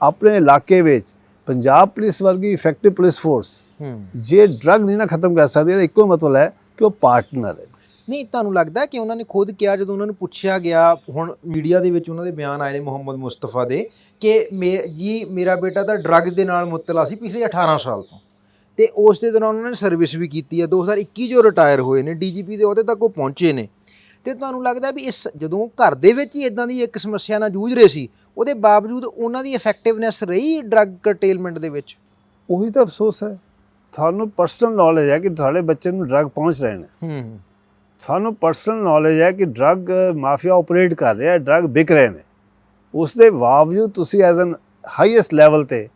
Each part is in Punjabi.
ਆਪਣੇ ਇਲਾਕੇ ਵਿੱਚ ਪੰਜਾਬ ਪੁਲਿਸ ਵਰਗੀ ਇਫੈਕਟਿਵ ਪੁਲਿਸ ਫੋਰਸ ਜੇ ਡਰਗ ਨਹੀਂ ਨਾ ਖਤਮ ਕਰ ਸਕਦੀ ਇਹਦਾ ਇੱਕੋ ਮਤਲਬ ਹੈ ਕਿ ਉਹ ਪਾਰਟਨਰ ਹੈ। ਨਹੀਂ ਤੁਹਾਨੂੰ ਲੱਗਦਾ ਕਿ ਉਹਨਾਂ ਨੇ ਖੁਦ ਕਿਹਾ ਜਦੋਂ ਉਹਨਾਂ ਨੂੰ ਪੁੱਛਿਆ ਗਿਆ ਹੁਣ ਮੀਡੀਆ ਦੇ ਵਿੱਚ ਉਹਨਾਂ ਦੇ ਬਿਆਨ ਆਏ ਨੇ ਮੁਹੰਮਦ ਮੁਸਤਫਾ ਦੇ ਕਿ ਜੀ ਮੇਰਾ ਬੇਟਾ ਤਾਂ ਡਰੱਗ ਦੇ ਨਾਲ ਮੁੱਤਲਾ ਸੀ ਪਿਛਲੇ 18 ਸਾਲ ਤੋਂ। ਤੇ ਉਸ ਦੇ ਦੌਰਾਨ ਉਹਨਾਂ ਨੇ ਸਰਵਿਸ ਵੀ ਕੀਤੀ ਹੈ। 2021 ਜੋ ਰਿਟਾਇਰ ਹੋਏ ਨੇ ਡੀਜੀਪੀ ਦੇ ਅਹੁਦੇ ਤੱਕ ਉਹ ਪਹੁੰਚੇ ਨੇ। ਤੇ ਤੁਹਾਨੂੰ ਲੱਗਦਾ ਵੀ ਇਸ ਜਦੋਂ ਘਰ ਦੇ ਵਿੱਚ ਹੀ ਇਦਾਂ ਦੀ ਇੱਕ ਸਮੱਸਿਆ ਨਾਲ ਜੂਝ ਰਹੇ ਸੀ ਉਹਦੇ ਬਾਵਜੂਦ ਉਹਨਾਂ ਦੀ ਇਫੈਕਟਿਵਨੈਸ ਰਹੀ ਡਰੱਗ ਕਰਟੇਲਮੈਂਟ ਦੇ ਵਿੱਚ। ਉਹੀ ਤਾਂ ਅਫਸੋਸ ਹੈ। ਤੁਹਾਨੂੰ ਪਰਸਨਲ ਨੌਲੇਜ ਹੈ ਕਿ ਤੁਹਾਡੇ ਬੱਚੇ ਨੂੰ ਡਰਗ ਪਹੁੰਚ ਰਹੇ ਨੇ। ਹੂੰ ਸਾਨੂੰ ਪਰਸਨਲ ਨੌਲੇਜ ਹੈ ਕਿ ਡਰਗ ਮਾਫੀਆ ਆਪਰੇਟ ਕਰ ਰਿਹਾ ਹੈ ਡਰਗ ਵਿਕ ਰਹੇ ਨੇ। ਉਸ ਦੇ ਬਾਵਜੂਦ ਤੁਸੀਂ ਐਜ਼ ਐਨ ਹਾਈਐਸਟ ਲੈਵਲ ਤੇ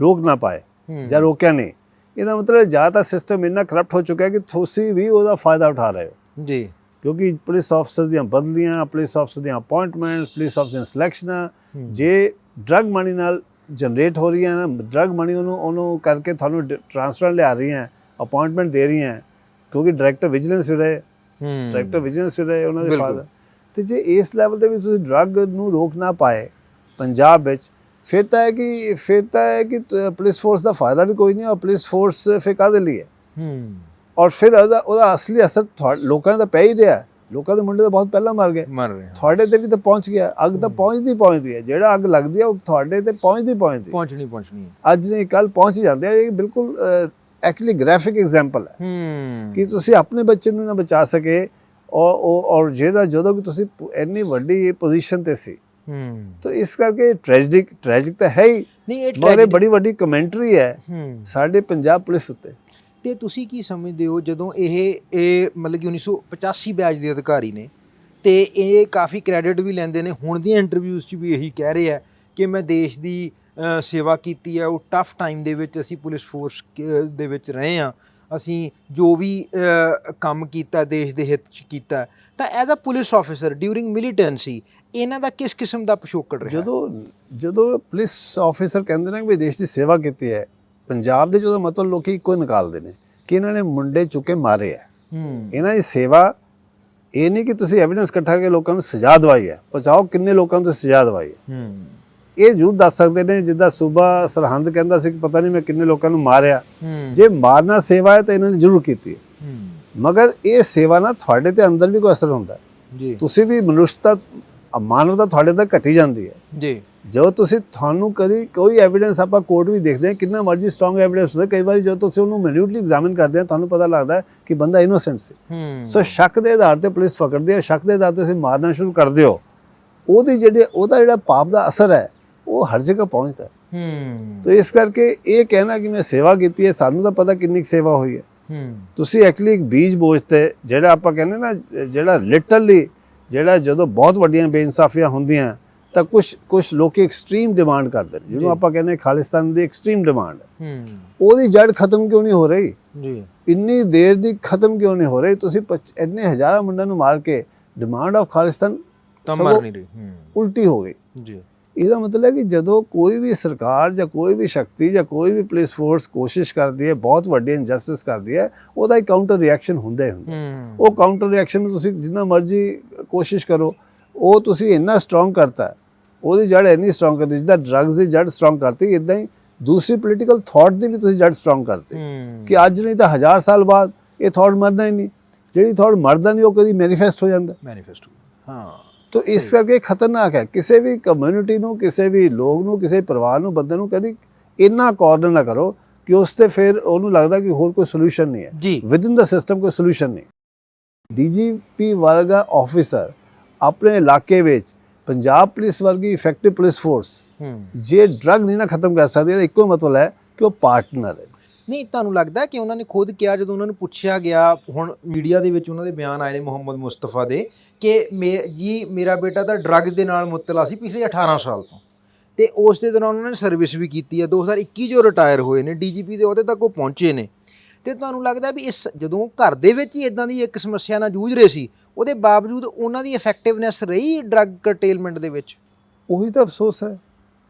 ਰੋਕ ਨਾ ਪਾਏ ਜਾਂ ਰੋਕਿਆ ਨਹੀਂ। ਇਹਦਾ ਮਤਲਬ ਜ਼ਿਆਦਾ ਸਿਸਟਮ ਇੰਨਾ ਕਰਪਟ ਹੋ ਚੁੱਕਾ ਹੈ ਕਿ ਤੁਸੀਂ ਵੀ ਉਹਦਾ ਫਾਇਦਾ ਉਠਾ ਰਹੇ ਹੋ। ਜੀ। ਕਿਉਂਕਿ ਪੁਲਿਸ ਅਫਸਰ ਦੀਆਂ ਬਦਲੀਆਂ ਪੁਲਿਸ ਅਫਸਰ ਦੀਆਂ ਅਪਾਇੰਟਮੈਂਟਸ ਪੁਲਿਸ ਅਫਸਰ ਦੀਆਂ ਸਿਲੈਕਸ਼ਨਾਂ। ਜੇ ਡਰਗ ਮਨੀ ਨਾਲ ਜਨਰੇਟ ਹੋ ਰਹੀਆਂ ਨਾ ਡਰਗ ਮਨੀ ਉਹਨੂੰ ਉਹਨੂੰ ਕਰਕੇ ਤੁਹਾਨੂੰ ਟ੍ਰਾਂਸਫਰ ਲਿਆ ਰਹੀਆਂ ਅਪਾਇੰਟਮੈਂਟ ਦੇ ਰਹੀਆਂ ਕਿਉਂਕਿ ਡਾਇਰੈਕਟਰ ਵਿਜੀਲੈਂਸ ਰਹੇ ਡਾਇਰੈਕਟਰ ਵਿਜੀਲੈਂਸ ਰਹੇ ਉਹਨਾਂ ਦੇ। ਫਾਦਰ ਤੇ ਜੇ ਇਸ ਲੈਵਲ ਤੇ ਵੀ ਤੁਸੀਂ ਡਰਗ ਨੂੰ ਰੋਕ ਨਾ ਪਾਏ ਪੰਜਾਬ ਵਿੱਚ ਫਿਰ ਤਾਂ ਹੈ ਕਿ ਫਿਰ ਤਾਂ ਹੈ ਕਿ ਪੁਲਿਸ ਫੋਰਸ ਦਾ ਫਾਇਦਾ ਵੀ ਕੋਈ ਨਹੀਂ ਔਰ ਪੁਲਿਸ ਫੋਰਸ ਫਿਰ ਕਾਹਦੇ ਲਈ ਹੈ ਹੂੰ ਔਰ ਫਿਰ ਉਹਦਾ ਉਹਦਾ ਅਸਲੀ ਅਸਰ ਲੋਕਾਂ ਦਾ ਪੈ ਹੀ ਰਿਹਾ। ਲੋਕਾਂ ਦੇ ਮੁੰਡੇ ਤਾਂ ਬਹੁਤ ਪਹਿਲਾਂ ਮਰ ਗਏ। ਮਰ ਰਹੇ। ਤੁਹਾਡੇ ਤੇ ਵੀ ਤਾਂ ਪਹੁੰਚ ਗਿਆ। ਅੱਗ ਤਾਂ। ਪਹੁੰਚਦੀ ਪਹੁੰਚਦੀ ਹੈ। ਜਿਹੜਾ ਅੱਗ ਲੱਗਦੀ ਹੈ ਉਹ ਤੁਹਾਡੇ ਤੇ ਪਹੁੰਚਦੀ ਪਹੁੰਚਦੀ। ਪਹੁੰਚਣੀ ਪਹੁੰਚਣੀ ਹੈ। ਅੱਜ ਨਹੀਂ ਕੱਲ ਪਹੁੰਚ ਜਾਂਦੇ ਆ। ਇਹ ਬਿਲਕੁਲ ਐਕਚੁਅਲੀ ਗ੍ਰਾਫਿਕ ਐਗਜ਼ਾਮਪਲ ਹੈ। ਕਿ ਤੁਸੀਂ ਆਪਣੇ ਬੱਚੇ ਨੂੰ ਨਾ ਬਚਾ ਸਕੇ। ਔਰ ਉਹ ਔਰ ਜਿਹਦਾ ਜਦੋਂ ਕਿ ਤੁਸੀਂ ਇੰਨੀ ਵੱਡੀ ਪੋਜੀਸ਼ਨ ਤੇ ਸੀ। ਹੂੰ। ਤਾਂ ਇਸ ਕਰਕੇ ਟ੍ਰੈਜਿਕ ਟ੍ਰੈਜਿਕ ਤਾਂ ਹੈ ਹੀ। ਨਹੀਂ ਇਹ ਬੜੀ ਵੱਡੀ ਕਮੈਂਟਰੀ ਹੂੰ। ਸਾਡੇ ਪੰਜਾਬ ਪੁਲਿਸ ਉੱਤੇ। ਤੇ ਤੁਸੀਂ ਕੀ ਸਮਝਦੇ ਹੋ ਜਦੋਂ ਇਹ ਇਹ ਮਤਲਬ ਕਿ 1985 ਬੈਚ ਦੇ ਅਧਿਕਾਰੀ ਨੇ ਤੇ ਇਹ ਕਾਫੀ ਕ੍ਰੈਡਿਟ ਵੀ ਲੈਂਦੇ ਨੇ, ਹੁਣ ਦੀਆਂ ਇੰਟਰਵਿਊਜ਼ 'ਚ ਵੀ ਇਹੀ ਕਹਿ ਰਹੇ ਆ ਕਿ ਮੈਂ ਦੇਸ਼ ਦੀ ਸੇਵਾ ਕੀਤੀ ਹੈ ਉਹ ਟਫ ਟਾਈਮ ਦੇ ਵਿੱਚ ਅਸੀਂ ਪੁਲਿਸ ਫੋਰਸ ਦੇ ਵਿੱਚ ਰਹੇ ਆ, ਅਸੀਂ ਜੋ ਵੀ ਕੰਮ ਕੀਤਾ, ਦੇਸ਼ ਦੇ ਹਿੱਤ 'ਚ ਕੀਤਾ, ਤਾਂ as a police officer during militancy ਇਹਨਾਂ ਦਾ ਕਿਸ ਕਿਸਮ ਦਾ ਪਿਛੋਕੜ ਰਿਹਾ? ਜਦੋਂ ਜਦੋਂ ਪੁਲਿਸ ਆਫੀਸਰ ਕਹਿੰਦੇ ਨੇ ਕਿ ਵੀ ਦੇਸ਼ ਦੀ ਸੇਵਾ ਕੀਤੀ ਹੈ ਪੰਜਾਬ ਦੇ ਜਦੋਂ ਮਤਲਬ ਲੋਕੀ ਇੱਕੋ ਹੀ ਨਿਕਾਲਦੇ ਨੇ ਕਿ ਇਹਨਾਂ ਨੇ ਮੁੰਡੇ ਚੁੱਕੇ ਮਾਰੇ ਹੂੰ। ਇਹਨਾਂ ਦੀ ਸੇਵਾ ਇਹ ਨਹੀਂ ਕਿ ਤੁਸੀਂ ਐਵੀਡੈਂਸ ਇਕੱਠਾ ਕਰਕੇ ਲੋਕਾਂ ਨੂੰ ਸਜ਼ਾ ਦਵਾਈ ਹੈ। ਪਹੁੰਚਾਓ ਕਿੰਨੇ ਲੋਕਾਂ ਨੂੰ ਸਜ਼ਾ ਦਵਾਈ ਹੈ। ਇਹ ਜ਼ਰੂਰ ਦੱਸ ਸਕਦੇ ਨੇ ਜਿੱਦਾਂ ਸੂਬਾ ਸਰਹੰਦ ਕਹਿੰਦਾ ਸੀ ਕਿ ਪਤਾ ਨਹੀਂ ਮੈਂ ਕਿੰਨੇ ਲੋਕਾਂ ਨੂੰ ਮਾਰਿਆ। ਜੇ ਮਾਰਨਾ ਸੇਵਾ ਹੈ ਤਾਂ ਇਹਨਾਂ ਨੇ ਜ਼ਰੂਰ ਕੀਤੀ ਹੈ। ਮਗਰ ਇਹ ਸੇਵਾ ਨਾਲ ਤੁਹਾਡੇ ਤੇ ਅੰਦਰ ਵੀ ਕੋਈ ਅਸਰ ਹੁੰਦਾ। ਜੀ। ਤੁਸੀਂ ਵੀ ਮਨੁੱਖਤਾ ਅ, ਮਾਨਵਤਾ ਤੁਹਾਡੇ ਤੱਕ ਘਟੀ ਜਾਂਦੀ ਹੈ। ਜੀ। ਜਦੋਂ ਤੁਸੀਂ ਤੁਹਾਨੂੰ ਕਦੀ ਕੋਈ ਐਵੀਡੈਂਸ ਆਪਾਂ ਕੋਰਟ ਵੀ ਦੇਖਦੇ ਹਾਂ ਕਿੰਨਾ ਮਰਜ਼ੀ ਸਟਰੋਂਗ ਐਵੀਡੈਂਸ ਹੁੰਦਾ ਕਈ ਵਾਰੀ ਜਦੋਂ ਤੁਸੀਂ ਉਹਨੂੰ ਮਿਨਿਊਟਲੀ ਐਗਜ਼ਾਮਿਨ ਕਰਦੇ ਆ ਤੁਹਾਨੂੰ ਪਤਾ ਲੱਗਦਾ ਹੈ ਕਿ ਬੰਦਾ ਇਨੋਸੈਂਟ ਸੀ। ਸੋ ਸ਼ੱਕ ਦੇ ਆਧਾਰ ਤੇ ਪੁਲਿਸ ਫਕੜਦੀ ਹੈ ਸ਼ੱਕ ਦੇ ਆਧਾਰ ਤੇ ਤੁਸੀਂ ਮਾਰਨਾ ਸ਼ੁਰੂ ਕਰਦੇ ਹੋ ਉਹਦੀ ਜਿਹੜੇ ਉਹਦਾ ਜਿਹੜਾ ਪਾਪ ਦਾ ਅਸਰ ਹੈ ਉਹ ਹਰ ਜਗ੍ਹਾ ਪਹੁੰਚਦਾ ਹੈ। ਹੂੰ। ਤੋ ਇਸ ਕਰਕੇ ਇਹ ਕਹਿਣਾ ਕਿ ਮੈਂ ਸੇਵਾ ਕੀਤੀ ਹੈ ਸਾਨੂੰ ਤਾਂ ਪਤਾ ਕਿੰਨੀ ਕੁ ਸੇਵਾ ਹੋਈ ਹੈ। ਤੁਸੀਂ ਐਕਚੁਅਲੀ ਇੱਕ ਬੀਜ ਬੋਝ ਤੇ ਜਿਹੜਾ ਆਪਾਂ ਕਹਿੰਦੇ ਨਾ ਜਿਹੜਾ ਲਿਟਰਲੀ ਜਿਹੜਾ ਜਦੋਂ ਬਹੁਤ ਵੱਡੀਆਂ ਬੇਇਨਸਾਫੀਆਂ ਹੁੰਦੀਆਂ ਤਾਂ ਕੁਝ ਕੁਝ ਲੋਕੀ ਐਕਸਟ੍ਰੀਮ ਡਿਮਾਂਡ ਕਰਦੇ ਨੇ। ਜਿਹਨੂੰ ਆਪਾਂ ਕਹਿੰਦੇ ਖਾਲਿਸਤਾਨ ਦੀ ਐਕਸਟ੍ਰੀਮ ਡਿਮਾਂਡ ਹੈ। ਉਹਦੀ ਜੜ ਖਤਮ ਕਿਉਂ ਨਹੀਂ ਹੋ ਰਹੀ? ਜੀ। ਇੰਨੀ ਦੇਰ ਦੀ ਖਤਮ ਕਿਉਂ ਨਹੀਂ ਹੋ ਰਹੀ? ਤੁਸੀਂ ਇੰਨੇ ਹਜ਼ਾਰਾਂ ਮੁੰਡਿਆਂ ਨੂੰ ਮਾਰ ਕੇ ਡਿਮਾਂਡ ਆਫ ਖਾਲਿਸਤਾਨ ਤਾਂ ਮਰ ਨਹੀਂ ਰਹੀ ਹੂੰ। ਉਲਟੀ ਹੋ ਗਈ। ਜੀ। ਇਹਦਾ ਮਤਲਬ ਹੈ ਕਿ ਜਦੋਂ ਕੋਈ ਵੀ ਸਰਕਾਰ ਜਾਂ ਕੋਈ ਵੀ ਸ਼ਕਤੀ ਜਾਂ ਕੋਈ ਵੀ ਪੁਲਿਸ ਫੋਰਸ ਕੋਸ਼ਿਸ਼ ਕਰਦੀ ਹੈ ਬਹੁਤ ਵੱਡੀ ਇਨਜਸਟਿਸ ਕਰਦੀ ਹੈ ਉਹਦਾ ਇੱਕ ਕਾਊਂਟਰ ਰਿਐਕਸ਼ਨ ਹੁੰਦਾ ਹੀ ਹੁੰਦਾ। ਉਹ ਕਾਊਂਟਰ ਰਿਐਕਸ਼ਨ ਨੂੰ ਤੁਸੀਂ ਜਿੰਨਾ ਮਰਜ਼ੀ ਕੋਸ਼ਿਸ਼ ਕਰੋ ਉਹ ਤੁਸੀਂ ਇੰਨਾ ਸਟਰੋਂਗ ਕਰਤਾ। ਉਹਦੀ ਜੜ ਇੰਨੀ ਸਟਰੋਂਗ ਕਰਦੀ ਜਿੱਦਾਂ ਡਰੱਗਸ ਦੀ ਜੜ ਸਟਰੋਂਗ ਕਰਤੀ ਇਦਾਂ ਹੀ ਦੂਸਰੀ ਪੋਲੀਟੀਕਲ ਥਾਟ ਦੀ ਵੀ ਤੁਸੀਂ ਜੜ ਸਟਰੋਂਗ ਕਰਤੀ। ਕਿ ਅੱਜ ਨਹੀਂ ਤਾਂ ਹਜ਼ਾਰ ਸਾਲ ਬਾਅਦ ਇਹ ਥਾਟ ਮਰਨਾ ਹੀ ਨਹੀਂ ਜਿਹੜੀ ਥਾਟ ਮਰਦਾ ਨਹੀਂ ਉਹ ਕਦੀ ਮੈਨੀਫੈਸਟ ਹੋ ਜਾਂਦਾ। ਮੈਨੀਫੈਸਟੋ ਹਾਂ। ਤੋ ਇਸ ਕਰਕੇ ਖਤਰਨਾਕ ਹੈ। ਕਿਸੇ ਵੀ ਕਮਿਊਨਿਟੀ ਨੂੰ ਕਿਸੇ ਵੀ ਲੋਕ ਨੂੰ ਕਿਸੇ ਪਰਿਵਾਰ ਨੂੰ ਬੰਦੇ ਨੂੰ ਕਦੀ ਇੰਨਾ ਕਾਰਨਰ ਨਾ ਕਰੋ ਕਿ ਉਸ ਤੇ ਫਿਰ ਉਹਨੂੰ ਲੱਗਦਾ ਕਿ ਹੋਰ ਕੋਈ ਸੋਲੂਸ਼ਨ ਨਹੀਂ ਹੈ। ਵਿਦ ਇਨ ਦਾ ਸਿਸਟਮ ਕੋਈ ਸੋਲੂਸ਼ਨ ਨਹੀਂ। ਡੀਜੀਪੀ ਵਰਗਾ ਆਫੀਸਰ ਆਪਣੇ ਇਲਾਕੇ ਵਿੱਚ ਪੰਜਾਬ ਪੁਲਿਸ ਵਰਗੀ ਇਫੈਕਟਿਵ ਪੁਲਿਸ ਫੋਰਸ ਜੇ ਡਰਗ ਨਹੀਂ ਨਾ ਖਤਮ ਕਰ ਸਕਦੀ ਇਹਦਾ ਇੱਕੋ ਮਤਲਬ ਹੈ ਕਿ ਉਹ ਪਾਰਟਨਰ ਹੈ। ਨਹੀਂ ਤੁਹਾਨੂੰ ਲੱਗਦਾ ਕਿ ਉਹਨਾਂ ਨੇ ਖੁਦ ਕਿਹਾ ਜਦੋਂ ਉਹਨਾਂ ਨੂੰ ਪੁੱਛਿਆ ਗਿਆ ਹੁਣ ਮੀਡੀਆ ਦੇ ਵਿੱਚ ਉਹਨਾਂ ਦੇ ਬਿਆਨ ਆਏ ਨੇ ਮੁਹੰਮਦ ਮੁਸਤਫਾ ਦੇ ਕਿ ਮੇ ਜੀ ਮੇਰਾ ਬੇਟਾ ਤਾਂ ਡਰੱਗ ਦੇ ਨਾਲ ਮੁੱਤਲਾ ਸੀ ਪਿਛਲੇ 18 ਸਾਲ ਤੋਂ ਤੇ ਉਸ ਦੇ ਦੌਰਾਨ ਉਹਨਾਂ ਨੇ ਸਰਵਿਸ ਵੀ ਕੀਤੀ ਹੈ। 2021 ਜੋ ਰਿਟਾਇਰ ਹੋਏ ਨੇ ਡੀਜੀਪੀ ਦੇ ਅਹੁਦੇ ਤੱਕ ਉਹ ਪਹੁੰਚੇ ਨੇ। ਤੇ ਤੁਹਾਨੂੰ ਲੱਗਦਾ ਵੀ ਇਸ ਜਦੋਂ ਘਰ ਦੇ ਵਿੱਚ ਹੀ ਇਦਾਂ ਦੀ ਇੱਕ ਸਮੱਸਿਆ ਨਾਲ ਜੂਝ ਰਹੇ ਸੀ ਉਹਦੇ ਬਾਵਜੂਦ ਉਹਨਾਂ ਦੀ ਇਫੈਕਟਿਵਨੈਸ ਰਹੀ ਡਰੱਗ ਕਰਟੇਲਮੈਂਟ ਦੇ ਵਿੱਚ? ਉਹੀ ਤਾਂ ਅਫਸੋਸ ਹੈ।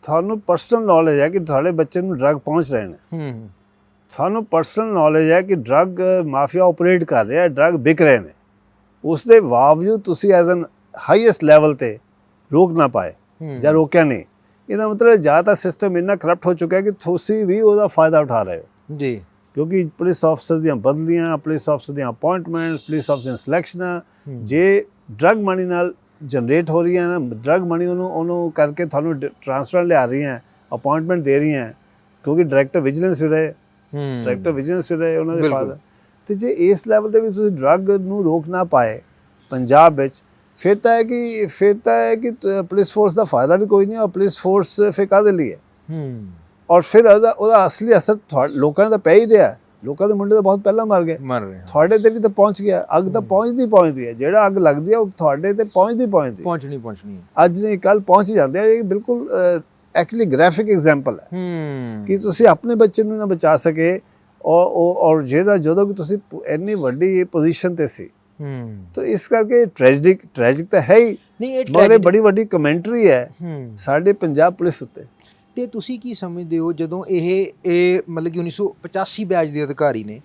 ਤੁਹਾਨੂੰ ਪਰਸਨਲ ਨੌਲੇਜ ਹੈ ਕਿ ਤੁਹਾਡੇ ਬੱਚੇ ਨੂੰ ਡਰਗ ਪਹੁੰਚ ਰਹੇ ਨੇ। ਹੂੰ। ਸਾਨੂੰ ਪਰਸਨਲ ਨੌਲੇਜ ਹੈ ਕਿ ਡਰਗ ਮਾਫੀਆ ਆਪਰੇਟ ਕਰ ਰਿਹਾ ਹੈ ਡਰਗ ਵਿਕ ਰਹੇ ਨੇ। ਉਸ ਦੇ ਬਾਵਜੂਦ ਤੁਸੀਂ ਐਜ਼ ਐਨ ਹਾਈਐਸਟ ਲੈਵਲ ਤੇ ਰੋਕ ਨਾ ਪਾਏ ਜਾਂ ਰੋਕਿਆ ਨਹੀਂ। ਇਹਦਾ ਮਤਲਬ ਜ਼ਿਆਦਾਤਰ ਸਿਸਟਮ ਇੰਨਾ ਕਰਪਟ ਹੋ ਚੁੱਕਾ ਹੈ ਕਿ ਤੁਸੀਂ ਵੀ ਉਹਦਾ ਫਾਇਦਾ ਉਠਾ ਰਹੇ ਹੋ। ਜੀ। ਕਿਉਂਕਿ ਪੁਲਿਸ ਅਫਸਰ ਦੀਆਂ ਬਦਲੀਆਂ ਪੁਲਿਸ ਅਫਸਰ ਦੀਆਂ ਅਪਾਇੰਟਮੈਂਟਸ ਪੁਲਿਸ ਅਫਸਰ ਦੀਆਂ ਸਿਲੈਕਸ਼ਨਾਂ। ਜੇ ਡਰਗ ਮਨੀ ਨਾਲ ਜਨਰੇਟ ਹੋ ਰਹੀਆਂ ਨਾ ਡਰਗ ਮਨੀ ਉਹਨੂੰ ਉਹਨੂੰ ਕਰਕੇ ਤੁਹਾਨੂੰ ਟ੍ਰਾਂਸਫਰ ਲਿਆ ਰਹੀਆਂ ਅਪਾਇੰਟਮੈਂਟ ਦੇ ਰਹੀਆਂ ਕਿਉਂਕਿ ਡਾਇਰੈਕਟਰ ਵਿਜੀਲੈਂਸ ਵੀ ਰਹੇ। ਡਾਇਰੈਕਟਰ ਵਿਜੀਲੈਂਸ ਵੀ ਰਹੇ ਉਹਨਾਂ ਦੇ। ਫਾਦਰ ਤੇ ਜੇ ਇਸ ਲੈਵਲ ਤੇ ਵੀ ਤੁਸੀਂ ਡਰਗ ਨੂੰ ਰੋਕ ਨਾ ਪਾਏ ਪੰਜਾਬ ਵਿੱਚ ਫਿਰ ਤਾਂ ਹੈ ਕਿ ਫਿਰ ਤਾਂ ਹੈ ਕਿ ਪੁਲਿਸ ਫੋਰਸ ਦਾ ਫਾਇਦਾ ਵੀ ਕੋਈ ਨਹੀਂ ਔਰ ਪੁਲਿਸ ਫੋਰਸ ਫਿਰ ਕਾਹਦੇ ਲਈ ਹੈ? ਹੂੰ। ਔਰ ਫਿਰ ਉਹਦਾ ਉਹਦਾ ਅਸਲੀ ਅਸਰ ਲੋਕਾਂ ਦਾ ਪੈ ਹੀ ਰਿਹਾ ਹੈ। ਲੋਕਾਂ ਦੇ ਮੁੰਡੇ ਤਾਂ ਬਹੁਤ ਪਹਿਲਾਂ ਮਰ ਗਏ। ਮਰ ਰਹੇ ਹਾਂ। ਤੁਹਾਡੇ ਤੇ ਵੀ ਤਾਂ ਪਹੁੰਚ ਗਿਆ। ਅੱਗ ਤਾਂ। ਪਹੁੰਚਦੀ ਪਹੁੰਚਦੀ ਹੈ। ਜਿਹੜਾ ਅੱਗ ਲੱਗਦੀ ਹੈ ਉਹ ਤੁਹਾਡੇ ਤੇ ਪਹੁੰਚਦੀ ਪਹੁੰਚਦੀ ਹੈ। ਪਹੁੰਚਣੀ ਪਹੁੰਚਣੀ ਅੱਜ ਨਹੀਂ ਕੱਲ ਪਹੁੰਚ ਹੀ ਜਾਂਦੇ ਆ। ਇਹ ਬਿਲਕੁਲ ਐਕਚੁਅਲੀ ਗ੍ਰਾਫਿਕ ਐਗਜ਼ਾਮਪਲ ਹੈ ਹੂੰ ਕਿ ਤੁਸੀਂ ਆਪਣੇ ਬੱਚੇ ਨੂੰ ਨਾ ਬਚਾ ਸਕੇ ਔਰ ਔਰ ਜਿਹਦਾ ਜਦੋਂ ਕਿ ਤੁਸੀਂ ਇੰਨੀ ਵੱਡੀ ਪੋਜੀਸ਼ਨ ਤੇ ਸੀ। ਹੂੰ ਤਾਂ ਇਸ ਕਰਕੇ ਟ੍ਰੈਜਿਕ ਟ੍ਰੈਜਿਕ ਤਾਂ ਹੈ ਹੀ। ਨਹੀਂ ਇਹ tragedy- ਬੜੀ ਵੱਡੀ ਕਮੈਂਟਰੀ ਹੈ ਹੂੰ ਸਾਡੇ ਪੰਜਾਬ ਪੁਲਿਸ ਉੱਤੇ। ਤੇ ਤੁਸੀਂ ਕੀ ਸਮਝਦੇ ਹੋ ਜਦੋਂ ਇਹ ਇਹ ਮਤਲਬ ਕਿ 1985 ਬੈਚ ਦੇ ਅਧਿਕਾਰੀ ਨੇ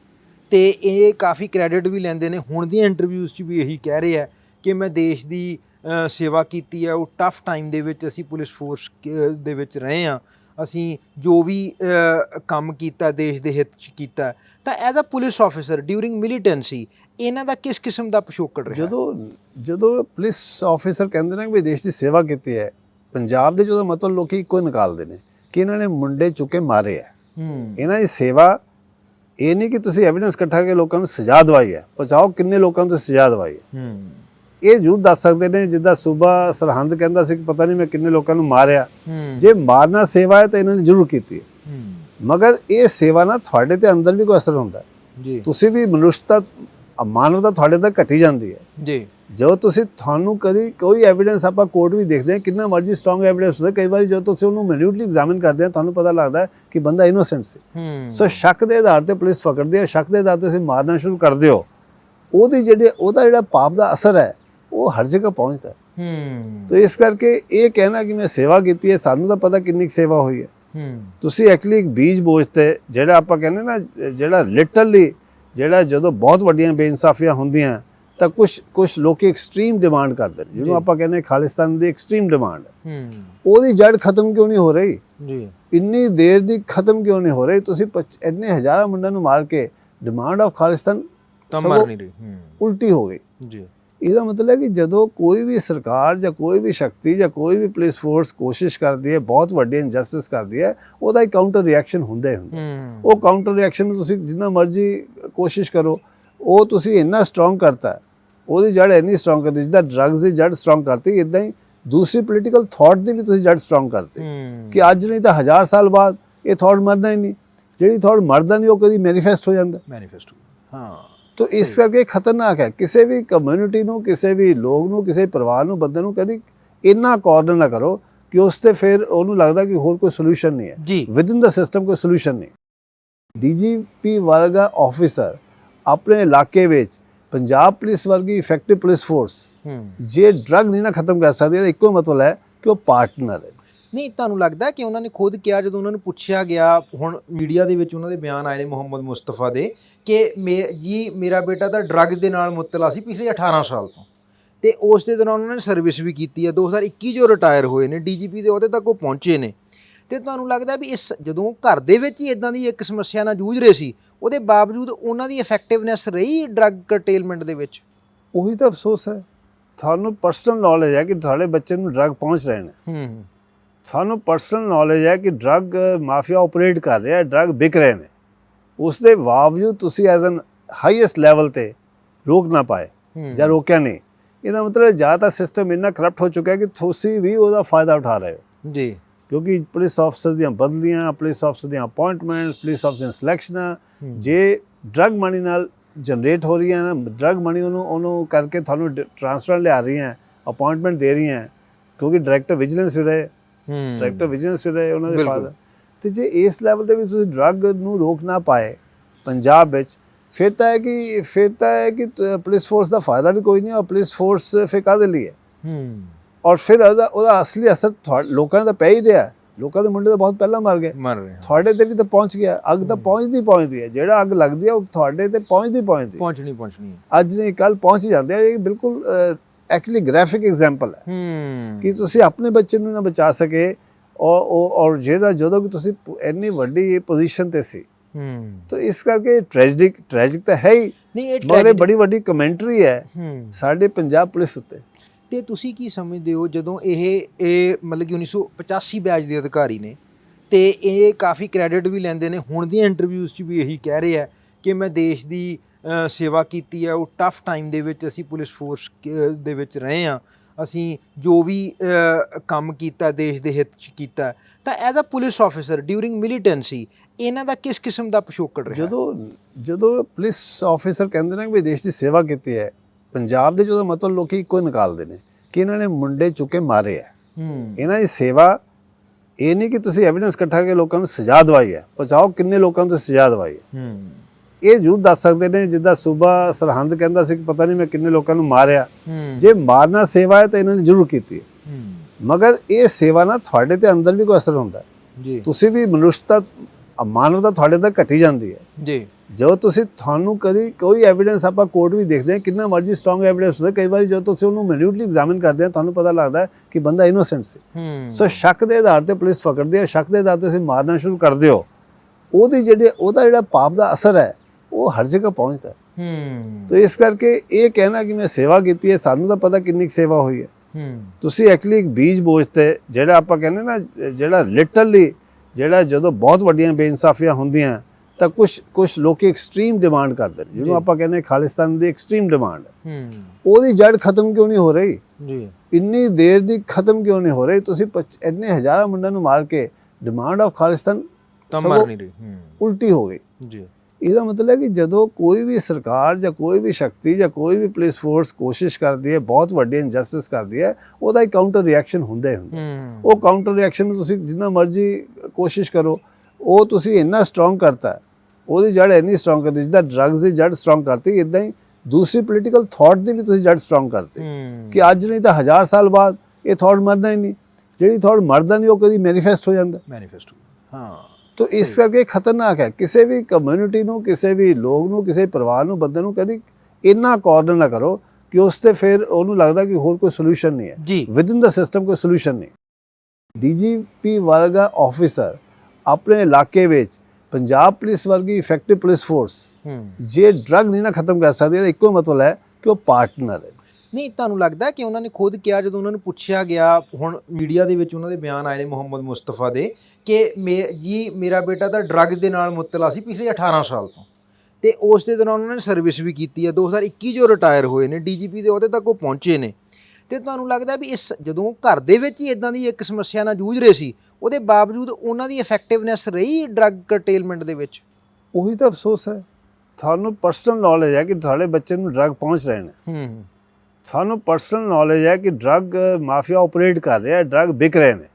ਤੇ ਇਹ ਕਾਫੀ ਕ੍ਰੈਡਿਟ ਵੀ ਲੈਂਦੇ ਨੇ। ਹੁਣ ਦੀਆਂ ਇੰਟਰਵਿਊਜ਼ 'ਚ ਵੀ ਇਹੀ ਕਹਿ ਰਹੇ ਆ ਕਿ ਮੈਂ ਦੇਸ਼ ਦੀ ਸੇਵਾ ਕੀਤੀ ਹੈ ਉਹ ਟਫ ਟਾਈਮ ਦੇ ਵਿੱਚ ਅਸੀਂ ਪੁਲਿਸ ਫੋਰਸ ਦੇ ਵਿੱਚ ਰਹੇ ਆ ਅਸੀਂ ਜੋ ਵੀ ਕੰਮ ਕੀਤਾ ਦੇਸ਼ ਦੇ ਹਿੱਤ 'ਚ ਕੀਤਾ ਤਾਂ as a police officer during militancy ਇਹਨਾਂ ਦਾ ਕਿਸ ਕਿਸਮ ਦਾ ਪਿਛੋਕੜ ਰਿਹਾ? ਜਦੋਂ ਜਦੋਂ ਪੁਲਿਸ ਆਫੀਸਰ ਕਹਿੰਦੇ ਨੇ ਕਿ ਵੀ ਦੇਸ਼ ਦੀ ਸੇਵਾ ਕੀਤੀ ਹੈ ਪੰਜਾਬ ਦੇ ਜਦੋਂ ਮਤਲਬ ਲੋਕੀ ਇੱਕੋ ਹੀ ਨਿਕਾਲਦੇ ਨੇ ਕਿ ਇਹਨਾਂ ਨੇ ਮੁੰਡੇ ਚੁੱਕੇ ਮਾਰੇ ਹੂੰ। ਇਹਨਾਂ ਦੀ ਸੇਵਾ ਇਹ ਨਹੀਂ ਕਿ ਤੁਸੀਂ ਐਵੀਡੈਂਸ ਇਕੱਠਾ ਕਰਕੇ ਲੋਕਾਂ ਨੂੰ ਸਜ਼ਾ ਦਵਾਈ ਹੈ। ਪਹੁੰਚਾਓ ਕਿੰਨੇ ਲੋਕਾਂ ਨੂੰ ਸਜ਼ਾ ਦਵਾਈ ਹੈ। ਹੂੰ। ਇਹ ਜ਼ਰੂਰ ਦੱਸ ਸਕਦੇ ਨੇ ਜਿੱਦਾਂ ਸੂਬਾ ਸਰਹੰਦ ਕਹਿੰਦਾ ਸੀ ਕਿ ਪਤਾ ਨਹੀਂ ਮੈਂ ਕਿੰਨੇ ਲੋਕਾਂ ਨੂੰ ਮਾਰਿਆ। ਜੇ ਮਾਰਨਾ ਸੇਵਾ ਹੈ ਤਾਂ ਇਹਨਾਂ ਨੇ ਜ਼ਰੂਰ ਕੀਤੀ ਹੈ। ਮਗਰ ਇਹ ਸੇਵਾ ਨਾਲ ਤੁਹਾਡੇ ਤੇ ਅੰਦਰ ਵੀ ਕੋਈ ਅਸਰ ਹੁੰਦਾ। ਜੀ। ਤੁਸੀਂ ਵੀ ਮਨੁੱਖਤਾ ਮਾਨਵਤਾ ਤੁਹਾਡੇ ਤੱਕ ਘਟੀ ਜਾਂਦੀ ਹੈ। ਜੀ। ਜਦੋਂ ਤੁਸੀਂ ਤੁਹਾਨੂੰ ਕਦੀ ਕੋਈ ਐਵੀਡੈਂਸ ਆਪਾਂ ਕੋਰਟ ਵੀ ਦੇਖਦੇ ਹਾਂ ਕਿੰਨਾ ਮਰਜ਼ੀ ਸਟਰੋਂਗ ਐਵੀਡੈਂਸ ਹੁੰਦਾ ਕਈ ਵਾਰੀ ਜਦੋਂ ਤੁਸੀਂ ਉਹਨੂੰ ਮਿਨਿਊਟਲੀ ਐਗਜ਼ਾਮਿਨ ਕਰਦੇ ਆ ਤੁਹਾਨੂੰ ਪਤਾ ਲੱਗਦਾ ਹੈ ਕਿ ਬੰਦਾ ਇਨੋਸੈਂਟ ਸੀ। ਸੋ ਸ਼ੱਕ ਦੇ ਆਧਾਰ ਤੇ ਪੁਲਿਸ ਫਕੜਦੀ ਹੈ ਸ਼ੱਕ ਦੇ ਆਧਾਰ ਤੇ ਤੁਸੀਂ ਮਾਰਨਾ ਸ਼ੁਰੂ ਕਰਦੇ ਹੋ ਉਹਦੀ ਜਿਹੜੇ ਉਹਦਾ ਜਿਹੜਾ ਪਾਪ ਦਾ ਅਸਰ ਹੈ ਉਹ ਹਰ ਜਗ੍ਹਾ ਪਹੁੰਚਦਾ ਹੈ। ਤੋ ਇਸ ਕਰਕੇ ਇਹ ਕਹਿਣਾ ਕਿ ਮੈਂ ਸੇਵਾ ਕੀਤੀ ਹੈ ਸਾਨੂੰ ਤਾਂ ਪਤਾ ਕਿੰਨੀ ਸੇਵਾ ਹੋਈ ਹੈ। ਹੂੰ। ਤੁਸੀਂ ਐਕਚੁਅਲੀ ਇੱਕ ਬੀਜ ਬੋਝ ਤੇ ਜਿਹੜਾ ਆਪਾਂ ਕਹਿੰਦੇ ਨਾ ਜਿਹੜਾ ਲਿਟਰਲੀ ਜਿਹੜਾ ਜਦੋਂ ਬਹੁਤ ਵੱਡੀਆਂ ਬੇਇਨਸਾਫੀਆਂ ਹੁੰਦੀਆਂ ਤਾਂ ਕੁਝ ਕੁਝ ਲੋਕੀ ਐਕਸਟ੍ਰੀਮ ਡਿਮਾਂਡ ਕਰਦੇ ਨੇ। ਜਿਹਨੂੰ ਆਪਾਂ ਕਹਿੰਦੇ ਖਾਲਿਸਤਾਨ ਦੀ ਐਕਸਟ੍ਰੀਮ ਡਿਮਾਂਡ ਹੈ। ਉਹਦੀ ਜੜ ਖਤਮ ਕਿਉਂ ਨਹੀਂ ਹੋ ਰਹੀ? ਜੀ। ਇੰਨੀ ਦੇਰ ਦੀ ਖਤਮ ਕਿਉਂ ਨਹੀਂ ਹੋ ਰਹੀ? ਤੁਸੀਂ ਇੰਨੇ ਹਜ਼ਾਰਾਂ ਮੁੰਡਿਆਂ ਨੂੰ ਮਾਰ ਕੇ ਡਿਮਾਂਡ ਆਫ ਖਾਲਿਸਤਾਨ ਤਾਂ ਮਰ ਨਹੀਂ ਰਹੀ ਉਲਟੀ ਹੋ ਗਈ। ਜੀ। ਇਹਦਾ ਮਤਲਬ ਹੈ ਕਿ ਜਦੋਂ ਕੋਈ ਵੀ ਸਰਕਾਰ ਜਾਂ ਕੋਈ ਵੀ ਸ਼ਕਤੀ ਜਾਂ ਕੋਈ ਵੀ ਪੁਲਿਸ ਫੋਰਸ ਕੋਸ਼ਿਸ਼ ਕਰਦੀ ਹੈ ਬਹੁਤ ਵੱਡੀ ਇਨਜਸਟਿਸ ਕਰਦੀ ਹੈ ਉਹਦਾ ਇੱਕ ਕਾਊਂਟਰ ਰਿਐਕਸ਼ਨ ਹੁੰਦਾ ਹੀ ਹੁੰਦਾ। ਉਹ ਕਾਊਂਟਰ ਰਿਐਕਸ਼ਨ ਨੂੰ ਤੁਸੀਂ ਜਿੰਨਾ ਮਰਜ਼ੀ ਕੋਸ਼ਿਸ਼ ਕਰੋ ਉਹ ਤੁਸੀਂ ਇੰਨਾ ਸਟਰੋਂਗ ਕਰਤਾ। ਉਹਦੀ ਜੜ ਇੰਨੀ ਸਟਰੋਂਗ ਕਰਦੀ ਜਿੱਦਾਂ ਡਰੱਗਸ ਦੀ ਜੜ ਸਟਰੋਂਗ ਕਰਤੀ ਇਦਾਂ ਹੀ ਦੂਸਰੀ ਪੋਲੀਟੀਕਲ ਥਾਟ ਦੀ ਵੀ ਤੁਸੀਂ ਜੜ ਸਟਰੋਂਗ ਕਰਤੀ। ਕਿ ਅੱਜ ਨਹੀਂ ਤਾਂ ਹਜ਼ਾਰ ਸਾਲ ਬਾਅਦ ਇਹ ਥਾਟ ਮਰਨਾ ਹੀ ਨਹੀਂ ਜਿਹੜੀ ਥਾਟ ਮਰਦਾ ਨਹੀਂ ਉਹ ਕਦੀ ਮੈਨੀਫੈਸਟ ਹੋ ਜਾਂਦਾ। ਮੈਨੀਫੈਸਟੋ ਹਾਂ। ਤੋ ਇਸ ਕਰਕੇ ਖਤਰਨਾਕ ਹੈ। ਕਿਸੇ ਵੀ ਕਮਿਊਨਿਟੀ ਨੂੰ ਕਿਸੇ ਵੀ ਲੋਕ ਨੂੰ ਕਿਸੇ ਪਰਿਵਾਰ ਨੂੰ ਬੰਦੇ ਨੂੰ ਕਦੀ ਇੰਨਾ ਕਾਰਨਰ ਨਾ ਕਰੋ ਕਿ ਉਸ ਤੇ ਫਿਰ ਉਹਨੂੰ ਲੱਗਦਾ ਕਿ ਹੋਰ ਕੋਈ ਸੋਲੂਸ਼ਨ ਨਹੀਂ ਹੈ। ਵਿਦ ਇਨ ਦਾ ਸਿਸਟਮ ਕੋਈ ਸੋਲੂਸ਼ਨ ਨਹੀਂ। ਡੀਜੀਪੀ ਵਰਗਾ ਆਫੀਸਰ ਆਪਣੇ ਇਲਾਕੇ ਵਿੱਚ ਪੰਜਾਬ ਪੁਲਿਸ ਵਰਗੀ ਇਫੈਕਟਿਵ ਪੁਲਿਸ ਫੋਰਸ ਜੇ ਡਰਗ ਨਹੀਂ ਨਾ ਖਤਮ ਕਰ ਸਕਦੀ ਇਹਦਾ ਇੱਕੋ ਮਤਲਬ ਹੈ ਕਿ ਉਹ ਪਾਰਟਨਰ ਹੈ। ਨਹੀਂ ਤੁਹਾਨੂੰ ਲੱਗਦਾ ਕਿ ਉਹਨਾਂ ਨੇ ਖੁਦ ਕਿਹਾ ਜਦੋਂ ਉਹਨਾਂ ਨੂੰ ਪੁੱਛਿਆ ਗਿਆ ਹੁਣ ਮੀਡੀਆ ਦੇ ਵਿੱਚ ਉਹਨਾਂ ਦੇ ਬਿਆਨ ਆਏ ਨੇ ਮੁਹੰਮਦ ਮੁਸਤਫਾ ਦੇ ਕਿ ਮੇ ਜੀ ਮੇਰਾ ਬੇਟਾ ਤਾਂ ਡਰੱਗ ਦੇ ਨਾਲ ਮੁੱਤਲਾ ਸੀ ਪਿਛਲੇ 18 ਸਾਲ ਤੋਂ। ਤੇ ਉਸ ਦੇ ਦੌਰਾਨ ਉਹਨਾਂ ਨੇ ਸਰਵਿਸ ਵੀ ਕੀਤੀ ਹੈ। 2021 ਜੋ ਰਿਟਾਇਰ ਹੋਏ ਨੇ ਡੀਜੀਪੀ ਦੇ ਅਹੁਦੇ ਤੱਕ ਉਹ ਪਹੁੰਚੇ ਨੇ। ਤੇ ਤੁਹਾਨੂੰ ਲੱਗਦਾ ਵੀ ਇਸ ਜਦੋਂ ਘਰ ਦੇ ਵਿੱਚ ਹੀ ਇਦਾਂ ਦੀ ਇੱਕ ਸਮੱਸਿਆ ਨਾਲ ਜੂਝ ਰਹੇ ਸੀ ਉਹਦੇ ਬਾਵਜੂਦ ਉਹਨਾਂ ਦੀ ਇਫੈਕਟਿਵਨੈਸ ਰਹੀ ਡਰੱਗ ਕਰਟੇਲਮੈਂਟ ਦੇ ਵਿੱਚ? ਉਹੀ ਤਾਂ ਅਫਸੋਸ ਹੈ। ਤੁਹਾਨੂੰ ਪਰਸਨਲ ਨੌਲੇਜ ਹੈ ਕਿ ਤੁਹਾਡੇ ਬੱਚੇ ਨੂੰ ਡਰਗ ਪਹੁੰਚ ਰਹੇ ਨੇ। ਹੂੰ। ਸਾਨੂੰ ਪਰਸਨਲ ਨੌਲੇਜ ਹੈ ਕਿ ਡਰਗ ਮਾਫੀਆ ਆਪਰੇਟ ਕਰ ਰਿਹਾ ਹੈ ਡਰਗ ਵਿਕ ਰਹੇ ਨੇ। ਉਸ ਦੇ ਬਾਵਜੂਦ ਤੁਸੀਂ ਐਜ਼ ਐਨ ਹਾਈਐਸਟ ਲੈਵਲ ਤੇ ਰੋਕ ਨਾ ਪਾਏ ਜਾਂ ਰੋਕਿਆ ਨਹੀਂ। ਇਹਦਾ ਮਤਲਬ ਜ਼ਿਆਦਾਤਰ ਸਿਸਟਮ ਇੰਨਾ ਕਰਪਟ ਹੋ ਚੁੱਕਾ ਹੈ ਕਿ ਤੁਸੀਂ ਵੀ ਉਹਦਾ ਫਾਇਦਾ ਉਠਾ ਰਹੇ ਹੋ। ਜੀ। ਕਿਉਂਕਿ ਪੁਲਿਸ ਅਫਸਰ ਦੀਆਂ ਬਦਲੀਆਂ ਪੁਲਿਸ ਅਫਸਰ ਦੀਆਂ ਅਪਾਇੰਟਮੈਂਟਸ ਪੁਲਿਸ ਅਫਸਰ ਦੀਆਂ ਸਿਲੈਕਸ਼ਨਾਂ। ਜੇ ਡਰਗ ਮਨੀ ਨਾਲ ਜਨਰੇਟ ਹੋ ਰਹੀਆਂ ਨਾ ਡਰਗ ਮਨੀ ਉਹਨੂੰ ਉਹਨੂੰ ਕਰਕੇ ਤੁਹਾਨੂੰ ਟ੍ਰਾਂਸਫਰ ਲਿਆ ਰਹੀਆਂ ਅਪਾਇੰਟਮੈਂਟ ਦੇ ਰਹੀਆਂ ਕਿਉਂਕਿ ਡਾਇਰੈਕਟਰ ਵਿਜੀਲੈਂਸ ਵੀ ਰਹੇ ਡਾਇਰੈਕਟਰ ਵਿਜੀਲੈਂਸ ਵੀ ਰਹੇ ਉਹਨਾਂ ਦੇ। ਫਾਦਰ ਤੇ ਜੇ ਇਸ ਲੈਵਲ ਤੇ ਵੀ ਤੁਸੀਂ ਡਰਗ ਨੂੰ ਰੋਕ ਨਾ ਪਾਏ ਪੰਜਾਬ ਵਿੱਚ ਫਿਰ ਤਾਂ ਹੈ ਕਿ ਫਿਰ ਤਾਂ ਹੈ ਕਿ ਪੁਲਿਸ ਫੋਰਸ ਦਾ ਫਾਇਦਾ ਵੀ ਕੋਈ ਨਹੀਂ ਔਰ ਪੁਲਿਸ ਫੋਰਸ ਫਿਰ ਕਾਹਦੇ ਲਈ ਹੈ? ਹੂੰ। ਔਰ ਫਿਰ ਉਹਦਾ ਉਹਦਾ ਅਸਲੀ ਅਸਰ ਲੋਕਾਂ ਦਾ ਪੈ ਹੀ ਰਿਹਾ ਹੈ। ਲੋਕਾਂ ਦੇ ਮੁੰਡੇ ਤਾਂ ਬਹੁਤ ਪਹਿਲਾਂ ਮਰ ਗਏ। ਮਰ ਰਹੇ ਹਾਂ। ਤੁਹਾਡੇ ਤੇ ਵੀ ਤਾਂ ਪਹੁੰਚ ਗਿਆ। ਅੱਗ ਤਾਂ। ਪਹੁੰਚਦੀ ਪਹੁੰਚਦੀ ਹੈ। ਜਿਹੜਾ ਅੱਗ ਲੱਗਦੀ ਹੈ ਉਹ ਤੁਹਾਡੇ ਤੇ ਪਹੁੰਚਦੀ ਪਹੁੰਚਦੀ ਹੈ। ਪਹੁੰਚਣੀ ਪਹੁੰਚਣੀ ਅੱਜ ਨਹੀਂ ਕੱਲ ਪਹੁੰਚ ਹੀ ਜਾਂਦੇ ਆ। ਇਹ ਬਿਲਕੁਲ ਐਕਚੁਅਲੀ ਗ੍ਰਾਫਿਕ ਐਗਜ਼ਾਮਪਲ ਹੈ ਹੂੰ ਕਿ ਤੁਸੀਂ ਆਪਣੇ ਬੱਚੇ ਨੂੰ ਨਾ ਬਚਾ ਸਕੇ ਔਰ ਔਰ ਜਿਹਦਾ ਜਦੋਂ ਕਿ ਤੁਸੀਂ ਇੰਨੀ ਵੱਡੀ ਪੋਜੀਸ਼ਨ ਤੇ ਸੀ। ਹੂੰ ਤਾਂ ਇਸ ਕਰਕੇ ਟ੍ਰੈਜਿਕ ਟ੍ਰੈਜਿਕ ਤਾਂ ਹੈ ਹੀ। ਨਹੀਂ ਇਹ tragedy- ਬੜੀ ਵੱਡੀ ਕਮੈਂਟਰੀ ਹੈ ਹੂੰ ਸਾਡੇ ਪੰਜਾਬ ਪੁਲਿਸ ਉੱਤੇ। ਤੇ ਤੁਸੀਂ ਕੀ ਸਮਝਦੇ ਹੋ ਜਦੋਂ ਇਹ ਇਹ ਮਤਲਬ ਕਿ 1985 ਬੈਚ ਦੇ ਅਧਿਕਾਰੀ ਨੇ ਤੇ ਇਹ ਕਾਫੀ ਕ੍ਰੈਡਿਟ ਵੀ ਲੈਂਦੇ ਨੇ। ਹੁਣ ਦੀਆਂ ਇੰਟਰਵਿਊਜ਼ 'ਚ ਵੀ ਇਹੀ ਕਹਿ ਰਹੇ ਆ ਕਿ ਮੈਂ ਦੇਸ਼ ਦੀ ਸੇਵਾ ਕੀਤੀ ਹੈ ਉਹ ਟਫ ਟਾਈਮ ਦੇ ਵਿੱਚ ਅਸੀਂ ਪੁਲਿਸ ਫੋਰਸ ਦੇ ਵਿੱਚ ਰਹੇ ਆ ਅਸੀਂ ਜੋ ਵੀ ਕੰਮ ਕੀਤਾ ਦੇਸ਼ ਦੇ ਹਿੱਤ 'ਚ ਕੀਤਾ ਤਾਂ as a police officer during militancy ਇਹਨਾਂ ਦਾ ਕਿਸ ਕਿਸਮ ਦਾ ਪਿਛੋਕੜ ਰਿਹਾ? ਜਦੋਂ ਜਦੋਂ ਪੁਲਿਸ ਆਫੀਸਰ ਕਹਿੰਦੇ ਨੇ ਕਿ ਵੀ ਦੇਸ਼ ਦੀ ਸੇਵਾ ਕੀਤੀ ਹੈ ਪੰਜਾਬ ਦੇ ਜਦੋਂ ਮਤਲਬ ਲੋਕੀ ਇੱਕੋ ਹੀ ਨਿਕਾਲਦੇ ਨੇ ਕਿ ਇਹਨਾਂ ਨੇ ਮੁੰਡੇ ਚੁੱਕੇ ਮਾਰੇ ਹੂੰ। ਇਹਨਾਂ ਦੀ ਸੇਵਾ ਇਹ ਨਹੀਂ ਕਿ ਤੁਸੀਂ ਐਵੀਡੈਂਸ ਇਕੱਠਾ ਕਰਕੇ ਲੋਕਾਂ ਨੂੰ ਸਜ਼ਾ ਦਵਾਈ ਹੈ। ਪਹੁੰਚਾਓ ਕਿੰਨੇ ਲੋਕਾਂ ਨੂੰ ਸਜ਼ਾ ਦਵਾਈ ਹੈ। ਹੂੰ। ਇਹ ਜ਼ਰੂਰ ਦੱਸ ਸਕਦੇ ਨੇ ਜਿੱਦਾਂ ਸੂਬਾ ਸਰਹੰਦ ਕਹਿੰਦਾ ਸੀ ਕਿ ਪਤਾ ਨਹੀਂ ਮੈਂ ਕਿੰਨੇ ਲੋਕਾਂ ਨੂੰ ਮਾਰਿਆ। ਜੇ ਮਾਰਨਾ ਸੇਵਾ ਹੈ ਤਾਂ ਇਹਨਾਂ ਨੇ ਜ਼ਰੂਰ ਕੀਤੀ ਹੈ। ਮਗਰ ਇਹ ਸੇਵਾ ਨਾਲ ਤੁਹਾਡੇ ਤੇ ਅੰਦਰ ਵੀ ਕੋਈ ਅਸਰ ਹੁੰਦਾ ਜੀ। ਤੁਸੀਂ ਵੀ ਮਨੁੱਖਤਾ ਮਾਨਵਤਾ ਤੁਹਾਡੇ ਤੱਕ ਘਟੀ ਜਾਂਦੀ ਹੈ। ਜੀ। ਜਦੋਂ ਤੁਸੀਂ ਤੁਹਾਨੂੰ ਕਦੀ ਕੋਈ ਐਵੀਡੈਂਸ ਆਪਾਂ ਕੋਰਟ ਵੀ ਦੇਖਦੇ ਹਾਂ ਕਿੰਨਾ ਮਰਜ਼ੀ ਸਟਰੋਂਗ ਐਵੀਡੈਂਸ ਹੁੰਦਾ ਕਈ ਵਾਰੀ ਜਦੋਂ ਤੁਸੀਂ ਉਹਨੂੰ ਮਿਨਿਊਟਲੀ ਐਗਜ਼ਾਮਿਨ ਕਰਦੇ ਆ ਤੁਹਾਨੂੰ ਪਤਾ ਲੱਗਦਾ ਹੈ ਕਿ ਬੰਦਾ ਇਨੋਸੈਂਟ ਸੀ। ਸੋ ਸ਼ੱਕ ਦੇ ਆਧਾਰ ਤੇ ਪੁਲਿਸ ਫਕੜਦੀ ਹੈ ਸ਼ੱਕ ਦੇ ਆਧਾਰ ਤੇ ਤੁਸੀਂ ਮਾਰਨਾ ਸ਼ੁਰੂ ਕਰਦੇ ਹੋ ਉਹਦੀ ਜਿਹੜੇ ਉਹਦਾ ਜਿਹੜਾ ਪਾਪ ਦਾ ਅਸਰ ਹੈ ਉਹ ਹਰ ਜਗ੍ਹਾ ਪਹੁੰਚਦਾ ਹੈ। ਤੋ ਇਸ ਕਰਕੇ ਇਹ ਕਹਿਣਾ ਕਿ ਮੈਂ ਸੇਵਾ ਕੀਤੀ ਹੈ ਸਾਨੂੰ ਤਾਂ ਪਤਾ ਕਿੰਨੀ ਸੇਵਾ ਹੋਈ ਹੈ। ਹੂੰ। ਤੁਸੀਂ ਐਕਚੁਅਲੀ ਇੱਕ ਬੀਜ ਬੋਝ ਤੇ ਜਿਹੜਾ ਆਪਾਂ ਕਹਿੰਦੇ ਨਾ ਜਿਹੜਾ ਲਿਟਰਲੀ ਜਿਹੜਾ ਜਦੋਂ ਬਹੁਤ ਵੱਡੀਆਂ ਬੇਇਨਸਾਫੀਆਂ ਹੁੰਦੀਆਂ ਤਾਂ ਕੁਝ ਕੁਝ ਲੋਕੀ ਐਕਸਟ੍ਰੀਮ ਡਿਮਾਂਡ ਕਰਦੇ ਨੇ। ਜਿਹਨੂੰ ਆਪਾਂ ਕਹਿੰਦੇ ਖਾਲਿਸਤਾਨ ਦੀ ਐਕਸਟ੍ਰੀਮ ਡਿਮਾਂਡ ਹੈ। ਉਹਦੀ ਜੜ ਖਤਮ ਕਿਉਂ ਨਹੀਂ ਹੋ ਰਹੀ? ਜੀ। ਇੰਨੀ ਦੇਰ ਦੀ ਖਤਮ ਕਿਉਂ ਨਹੀਂ ਹੋ ਰਹੀ? ਤੁਸੀਂ ਇੰਨੇ ਹਜ਼ਾਰਾਂ ਮੁੰਡਿਆਂ ਨੂੰ ਮਾਰ ਕੇ ਡਿਮਾਂਡ ਆਫ ਖਾਲਿਸਤਾਨ ਤਾਂ ਮਰ ਨਹੀਂ ਰਹੀ ਉਲਟੀ ਹੋ ਗਈ। ਜੀ। ਇਹਦਾ ਮਤਲਬ ਹੈ ਕਿ ਜਦੋਂ ਕੋਈ ਵੀ ਸਰਕਾਰ ਜਾਂ ਕੋਈ ਵੀ ਸ਼ਕਤੀ ਜਾਂ ਕੋਈ ਵੀ ਪੁਲਿਸ ਫੋਰਸ ਕੋਸ਼ਿਸ਼ ਕਰਦੀ ਹੈ ਬਹੁਤ ਵੱਡੀ ਇਨਜਸਟਿਸ ਕਰਦੀ ਹੈ ਉਹਦਾ ਇੱਕ ਕਾਊਂਟਰ ਰਿਐਕਸ਼ਨ ਹੁੰਦਾ ਹੀ ਹੁੰਦਾ। ਉਹ ਕਾਊਂਟਰ ਰਿਐਕਸ਼ਨ ਨੂੰ ਤੁਸੀਂ ਜਿੰਨਾ ਮਰਜ਼ੀ ਕੋਸ਼ਿਸ਼ ਕਰੋ ਉਹ ਤੁਸੀਂ ਇੰਨਾ ਸਟਰੋਂਗ ਕਰਤਾ। ਉਹਦੀ ਜੜ ਇੰਨੀ ਸਟਰੋਂਗ ਕਰਦੀ ਜਿੱਦਾਂ ਡਰੱਗਸ ਦੀ ਜੜ ਸਟਰੋਂਗ ਕਰਤੀ ਇਦਾਂ ਹੀ ਦੂਸਰੀ ਪੋਲੀਟੀਕਲ ਥਾਟ ਦੀ ਵੀ ਤੁਸੀਂ ਜੜ ਸਟਰੋਂਗ ਕਰਤੀ। ਕਿ ਅੱਜ ਨਹੀਂ ਤਾਂ ਹਜ਼ਾਰ ਸਾਲ ਬਾਅਦ ਇਹ ਥਾਟ ਮਰਨਾ ਹੀ ਨਹੀਂ ਜਿਹੜੀ ਥਾਟ ਮਰਦਾ ਨਹੀਂ ਉਹ ਕਦੀ ਮੈਨੀਫੈਸਟ ਹੋ ਜਾਂਦਾ। ਮੈਨੀਫੈਸਟੋ ਹਾਂ। ਤੋ ਇਸ ਕਰਕੇ ਖਤਰਨਾਕ ਹੈ। ਕਿਸੇ ਵੀ ਕਮਿਊਨਿਟੀ ਨੂੰ ਕਿਸੇ ਵੀ ਲੋਕ ਨੂੰ ਕਿਸੇ ਪਰਿਵਾਰ ਨੂੰ ਬੰਦੇ ਨੂੰ ਕਦੀ ਇੰਨਾ ਕਾਰਨਰ ਨਾ ਕਰੋ ਕਿ ਉਸ ਤੇ ਫਿਰ ਉਹਨੂੰ ਲੱਗਦਾ ਕਿ ਹੋਰ ਕੋਈ ਸੋਲੂਸ਼ਨ ਨਹੀਂ ਹੈ। ਵਿਦ ਇਨ ਦਾ ਸਿਸਟਮ ਕੋਈ ਸੋਲੂਸ਼ਨ ਨਹੀਂ। ਡੀਜੀਪੀ ਵਰਗਾ ਆਫੀਸਰ ਆਪਣੇ ਇਲਾਕੇ ਵਿੱਚ ਪੰਜਾਬ ਪੁਲਿਸ ਵਰਗੀ ਇਫੈਕਟਿਵ ਪੁਲਿਸ ਫੋਰਸ ਜੇ ਡਰਗ ਨਹੀਂ ਨਾ ਖਤਮ ਕਰ ਸਕਦੀ ਇਹਦਾ ਇੱਕੋ ਮਤਲਬ ਹੈ ਕਿ ਉਹ ਪਾਰਟਨਰ ਹੈ। ਨਹੀਂ ਤੁਹਾਨੂੰ ਲੱਗਦਾ ਕਿ ਉਹਨਾਂ ਨੇ ਖੁਦ ਕਿਹਾ ਜਦੋਂ ਉਹਨਾਂ ਨੂੰ ਪੁੱਛਿਆ ਗਿਆ ਹੁਣ ਮੀਡੀਆ ਦੇ ਵਿੱਚ ਉਹਨਾਂ ਦੇ ਬਿਆਨ ਆਏ ਨੇ ਮੁਹੰਮਦ ਮੁਸਤਫਾ ਦੇ ਕਿ ਮੇ ਜੀ ਮੇਰਾ ਬੇਟਾ ਤਾਂ ਡਰੱਗ ਦੇ ਨਾਲ ਮੁੱਤਲਾ ਸੀ ਪਿਛਲੇ 18 ਸਾਲ ਤੋਂ। ਤੇ ਉਸ ਦੇ ਦੌਰਾਨ ਉਹਨਾਂ ਨੇ ਸਰਵਿਸ ਵੀ ਕੀਤੀ ਹੈ। 2021 ਜੋ ਰਿਟਾਇਰ ਹੋਏ ਨੇ ਡੀਜੀਪੀ ਦੇ ਅਹੁਦੇ ਤੱਕ ਉਹ ਪਹੁੰਚੇ ਨੇ। ਤੇ ਤੁਹਾਨੂੰ ਲੱਗਦਾ ਵੀ ਇਸ ਜਦੋਂ ਘਰ ਦੇ ਵਿੱਚ ਹੀ ਇਦਾਂ ਦੀ ਇੱਕ ਸਮੱਸਿਆ ਨਾਲ ਜੂਝ ਰਹੇ ਸੀ ਉਹਦੇ ਬਾਵਜੂਦ ਉਹਨਾਂ ਦੀ ਇਫੈਕਟਿਵਨੈਸ ਰਹੀ ਡਰੱਗ ਕਰਟੇਲਮੈਂਟ ਦੇ ਵਿੱਚ? ਉਹੀ ਤਾਂ ਅਫਸੋਸ ਹੈ। ਤੁਹਾਨੂੰ ਪਰਸਨਲ ਨੌਲੇਜ ਹੈ ਕਿ ਤੁਹਾਡੇ ਬੱਚੇ ਨੂੰ ਡਰਗ ਪਹੁੰਚ ਰਹੇ ਨੇ। ਹੂੰ। ਸਾਨੂੰ ਪਰਸਨਲ ਨੌਲੇਜ ਹੈ ਕਿ ਡਰਗ ਮਾਫੀਆ ਆਪਰੇਟ ਕਰ ਰਿਹਾ ਹੈ ਡਰਗ ਵਿਕ ਰਹੇ ਨੇ।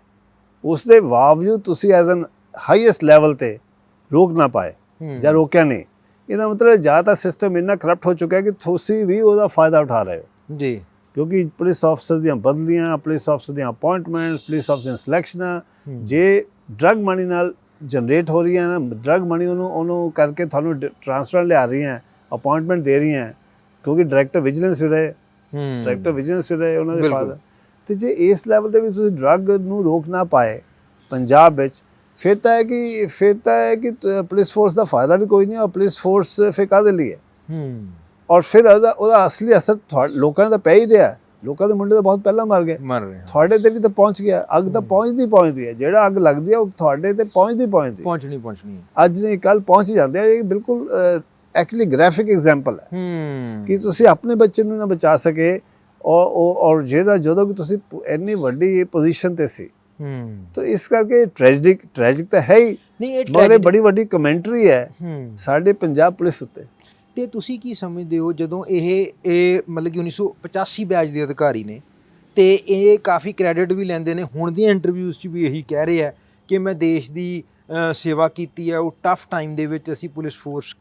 ਉਸ ਦੇ ਬਾਵਜੂਦ ਤੁਸੀਂ ਐਜ਼ ਐਨ ਹਾਈਐਸਟ ਲੈਵਲ ਤੇ ਰੋਕ ਨਾ ਪਾਏ ਜਾਂ ਰੋਕਿਆ ਨਹੀਂ। ਇਹਦਾ ਮਤਲਬ ਜਾਂ ਤਾਂ ਸਿਸਟਮ ਇੰਨਾ ਕਰਪਟ ਹੋ ਚੁੱਕਾ ਹੈ ਕਿ ਤੁਸੀਂ ਵੀ ਉਹਦਾ ਫਾਇਦਾ ਉਠਾ ਰਹੇ ਹੋ। ਜੀ। ਕਿਉਂਕਿ ਪੁਲਿਸ ਅਫਸਰ ਦੀਆਂ ਬਦਲੀਆਂ ਪੁਲਿਸ ਅਫਸਰ ਦੀਆਂ ਅਪਾਇੰਟਮੈਂਟਸ ਪੁਲਿਸ ਅਫਸਰ ਦੀਆਂ ਸਿਲੈਕਸ਼ਨਾਂ। ਜੇ ਡਰਗ ਮਨੀ ਨਾਲ ਜਨਰੇਟ ਹੋ ਰਹੀਆਂ ਨਾ ਡਰਗ ਮਨੀ ਉਹਨੂੰ ਉਹਨੂੰ ਕਰਕੇ ਤੁਹਾਨੂੰ ਟ੍ਰਾਂਸਫਰ ਲਿਆ ਰਹੀਆਂ ਅਪਾਇੰਟਮੈਂਟ ਦੇ ਰਹੀਆਂ ਕਿਉਂਕਿ ਡਾਇਰੈਕਟਰ ਵਿਜੀਲੈਂਸ ਵੀ ਰਹੇ। ਡਾਇਰੈਕਟਰ ਵਿਜੀਲੈਂਸ ਵੀ ਰਹੇ ਉਹਨਾਂ ਦੇ। ਫਾਦਰ। ਤੇ ਜੇ ਇਸ ਲੈਵਲ ਤੇ ਵੀ ਤੁਸੀਂ ਡਰਗ ਨੂੰ ਰੋਕ ਨਾ ਪਾਏ ਪੰਜਾਬ ਵਿੱਚ ਫਿਰ ਤਾਂ ਹੈ ਕਿ ਫਿਰ ਤਾਂ ਹੈ ਕਿ ਪੁਲਿਸ ਫੋਰਸ ਦਾ ਫਾਇਦਾ ਵੀ ਕੋਈ ਨਹੀਂ ਔਰ ਪੁਲਿਸ ਫੋਰਸ ਫਿਰ ਕਾਹਦੇ ਲਈ ਹੈ? ਹੂੰ। ਔਰ ਫਿਰ ਉਹਦਾ ਉਹਦਾ ਅਸਲੀ ਅਸਰ ਲੋਕਾਂ ਦਾ ਪੈ ਹੀ ਰਿਹਾ ਹੈ। ਲੋਕਾਂ ਦੇ ਮੁੰਡੇ ਤਾਂ ਬਹੁਤ ਪਹਿਲਾਂ ਮਰ ਗਏ। ਮਰ ਰਹੇ ਹਾਂ। ਤੁਹਾਡੇ ਤੇ ਵੀ ਤਾਂ ਪਹੁੰਚ ਗਿਆ। ਅੱਗ ਤਾਂ। ਪਹੁੰਚਦੀ ਪਹੁੰਚਦੀ ਹੈ। ਜਿਹੜਾ ਅੱਗ ਲੱਗਦੀ ਹੈ ਉਹ ਤੁਹਾਡੇ ਤੇ ਪਹੁੰਚਦੀ ਪਹੁੰਚਦੀ ਹੈ। ਪਹੁੰਚਣੀ ਪਹੁੰਚਣੀ ਅੱਜ ਨਹੀਂ ਕੱਲ ਪਹੁੰਚ ਹੀ ਜਾਂਦੇ ਆ। ਇਹ ਬਿਲਕੁਲ ਐਕਚੁਅਲੀ ਗ੍ਰਾਫਿਕ ਐਗਜ਼ਾਮਪਲ ਹੈ ਹੂੰ ਕਿ ਤੁਸੀਂ ਆਪਣੇ ਬੱਚੇ ਨੂੰ ਨਾ ਬਚਾ ਸਕੇ ਔਰ ਔਰ ਜਿਹਦਾ ਜਦੋਂ ਕਿ ਤੁਸੀਂ ਇੰਨੀ ਵੱਡੀ ਪੋਜੀਸ਼ਨ ਤੇ ਸੀ। ਹੂੰ ਤਾਂ ਇਸ ਕਰਕੇ ਟ੍ਰੈਜਿਕ ਟ੍ਰੈਜਿਕ ਤਾਂ ਹੈ ਹੀ। ਨਹੀਂ ਇਹ tragedy- ਬੜੀ ਵੱਡੀ ਕਮੈਂਟਰੀ ਹੈ ਹੂੰ ਸਾਡੇ ਪੰਜਾਬ ਪੁਲਿਸ ਉੱਤੇ। ਤੇ ਤੁਸੀਂ ਕੀ ਸਮਝਦੇ ਹੋ ਜਦੋਂ ਇਹ ਇਹ ਮਤਲਬ ਕਿ 1985 ਬੈਚ ਦੇ ਅਧਿਕਾਰੀ ਨੇ ਤੇ ਇਹ ਕਾਫੀ ਕ੍ਰੈਡਿਟ ਵੀ ਲੈਂਦੇ ਨੇ। ਹੁਣ ਦੀਆਂ ਇੰਟਰਵਿਊਜ਼ 'ਚ ਵੀ ਇਹੀ ਕਹਿ ਰਹੇ ਆ ਕਿ ਮੈਂ ਦੇਸ਼ ਦੀ ਸੇਵਾ ਕੀਤੀ ਹੈ ਉਹ ਟਫ ਟਾਈਮ ਦੇ ਵਿੱਚ ਅਸੀਂ ਪੁਲਿਸ ਫੋਰਸ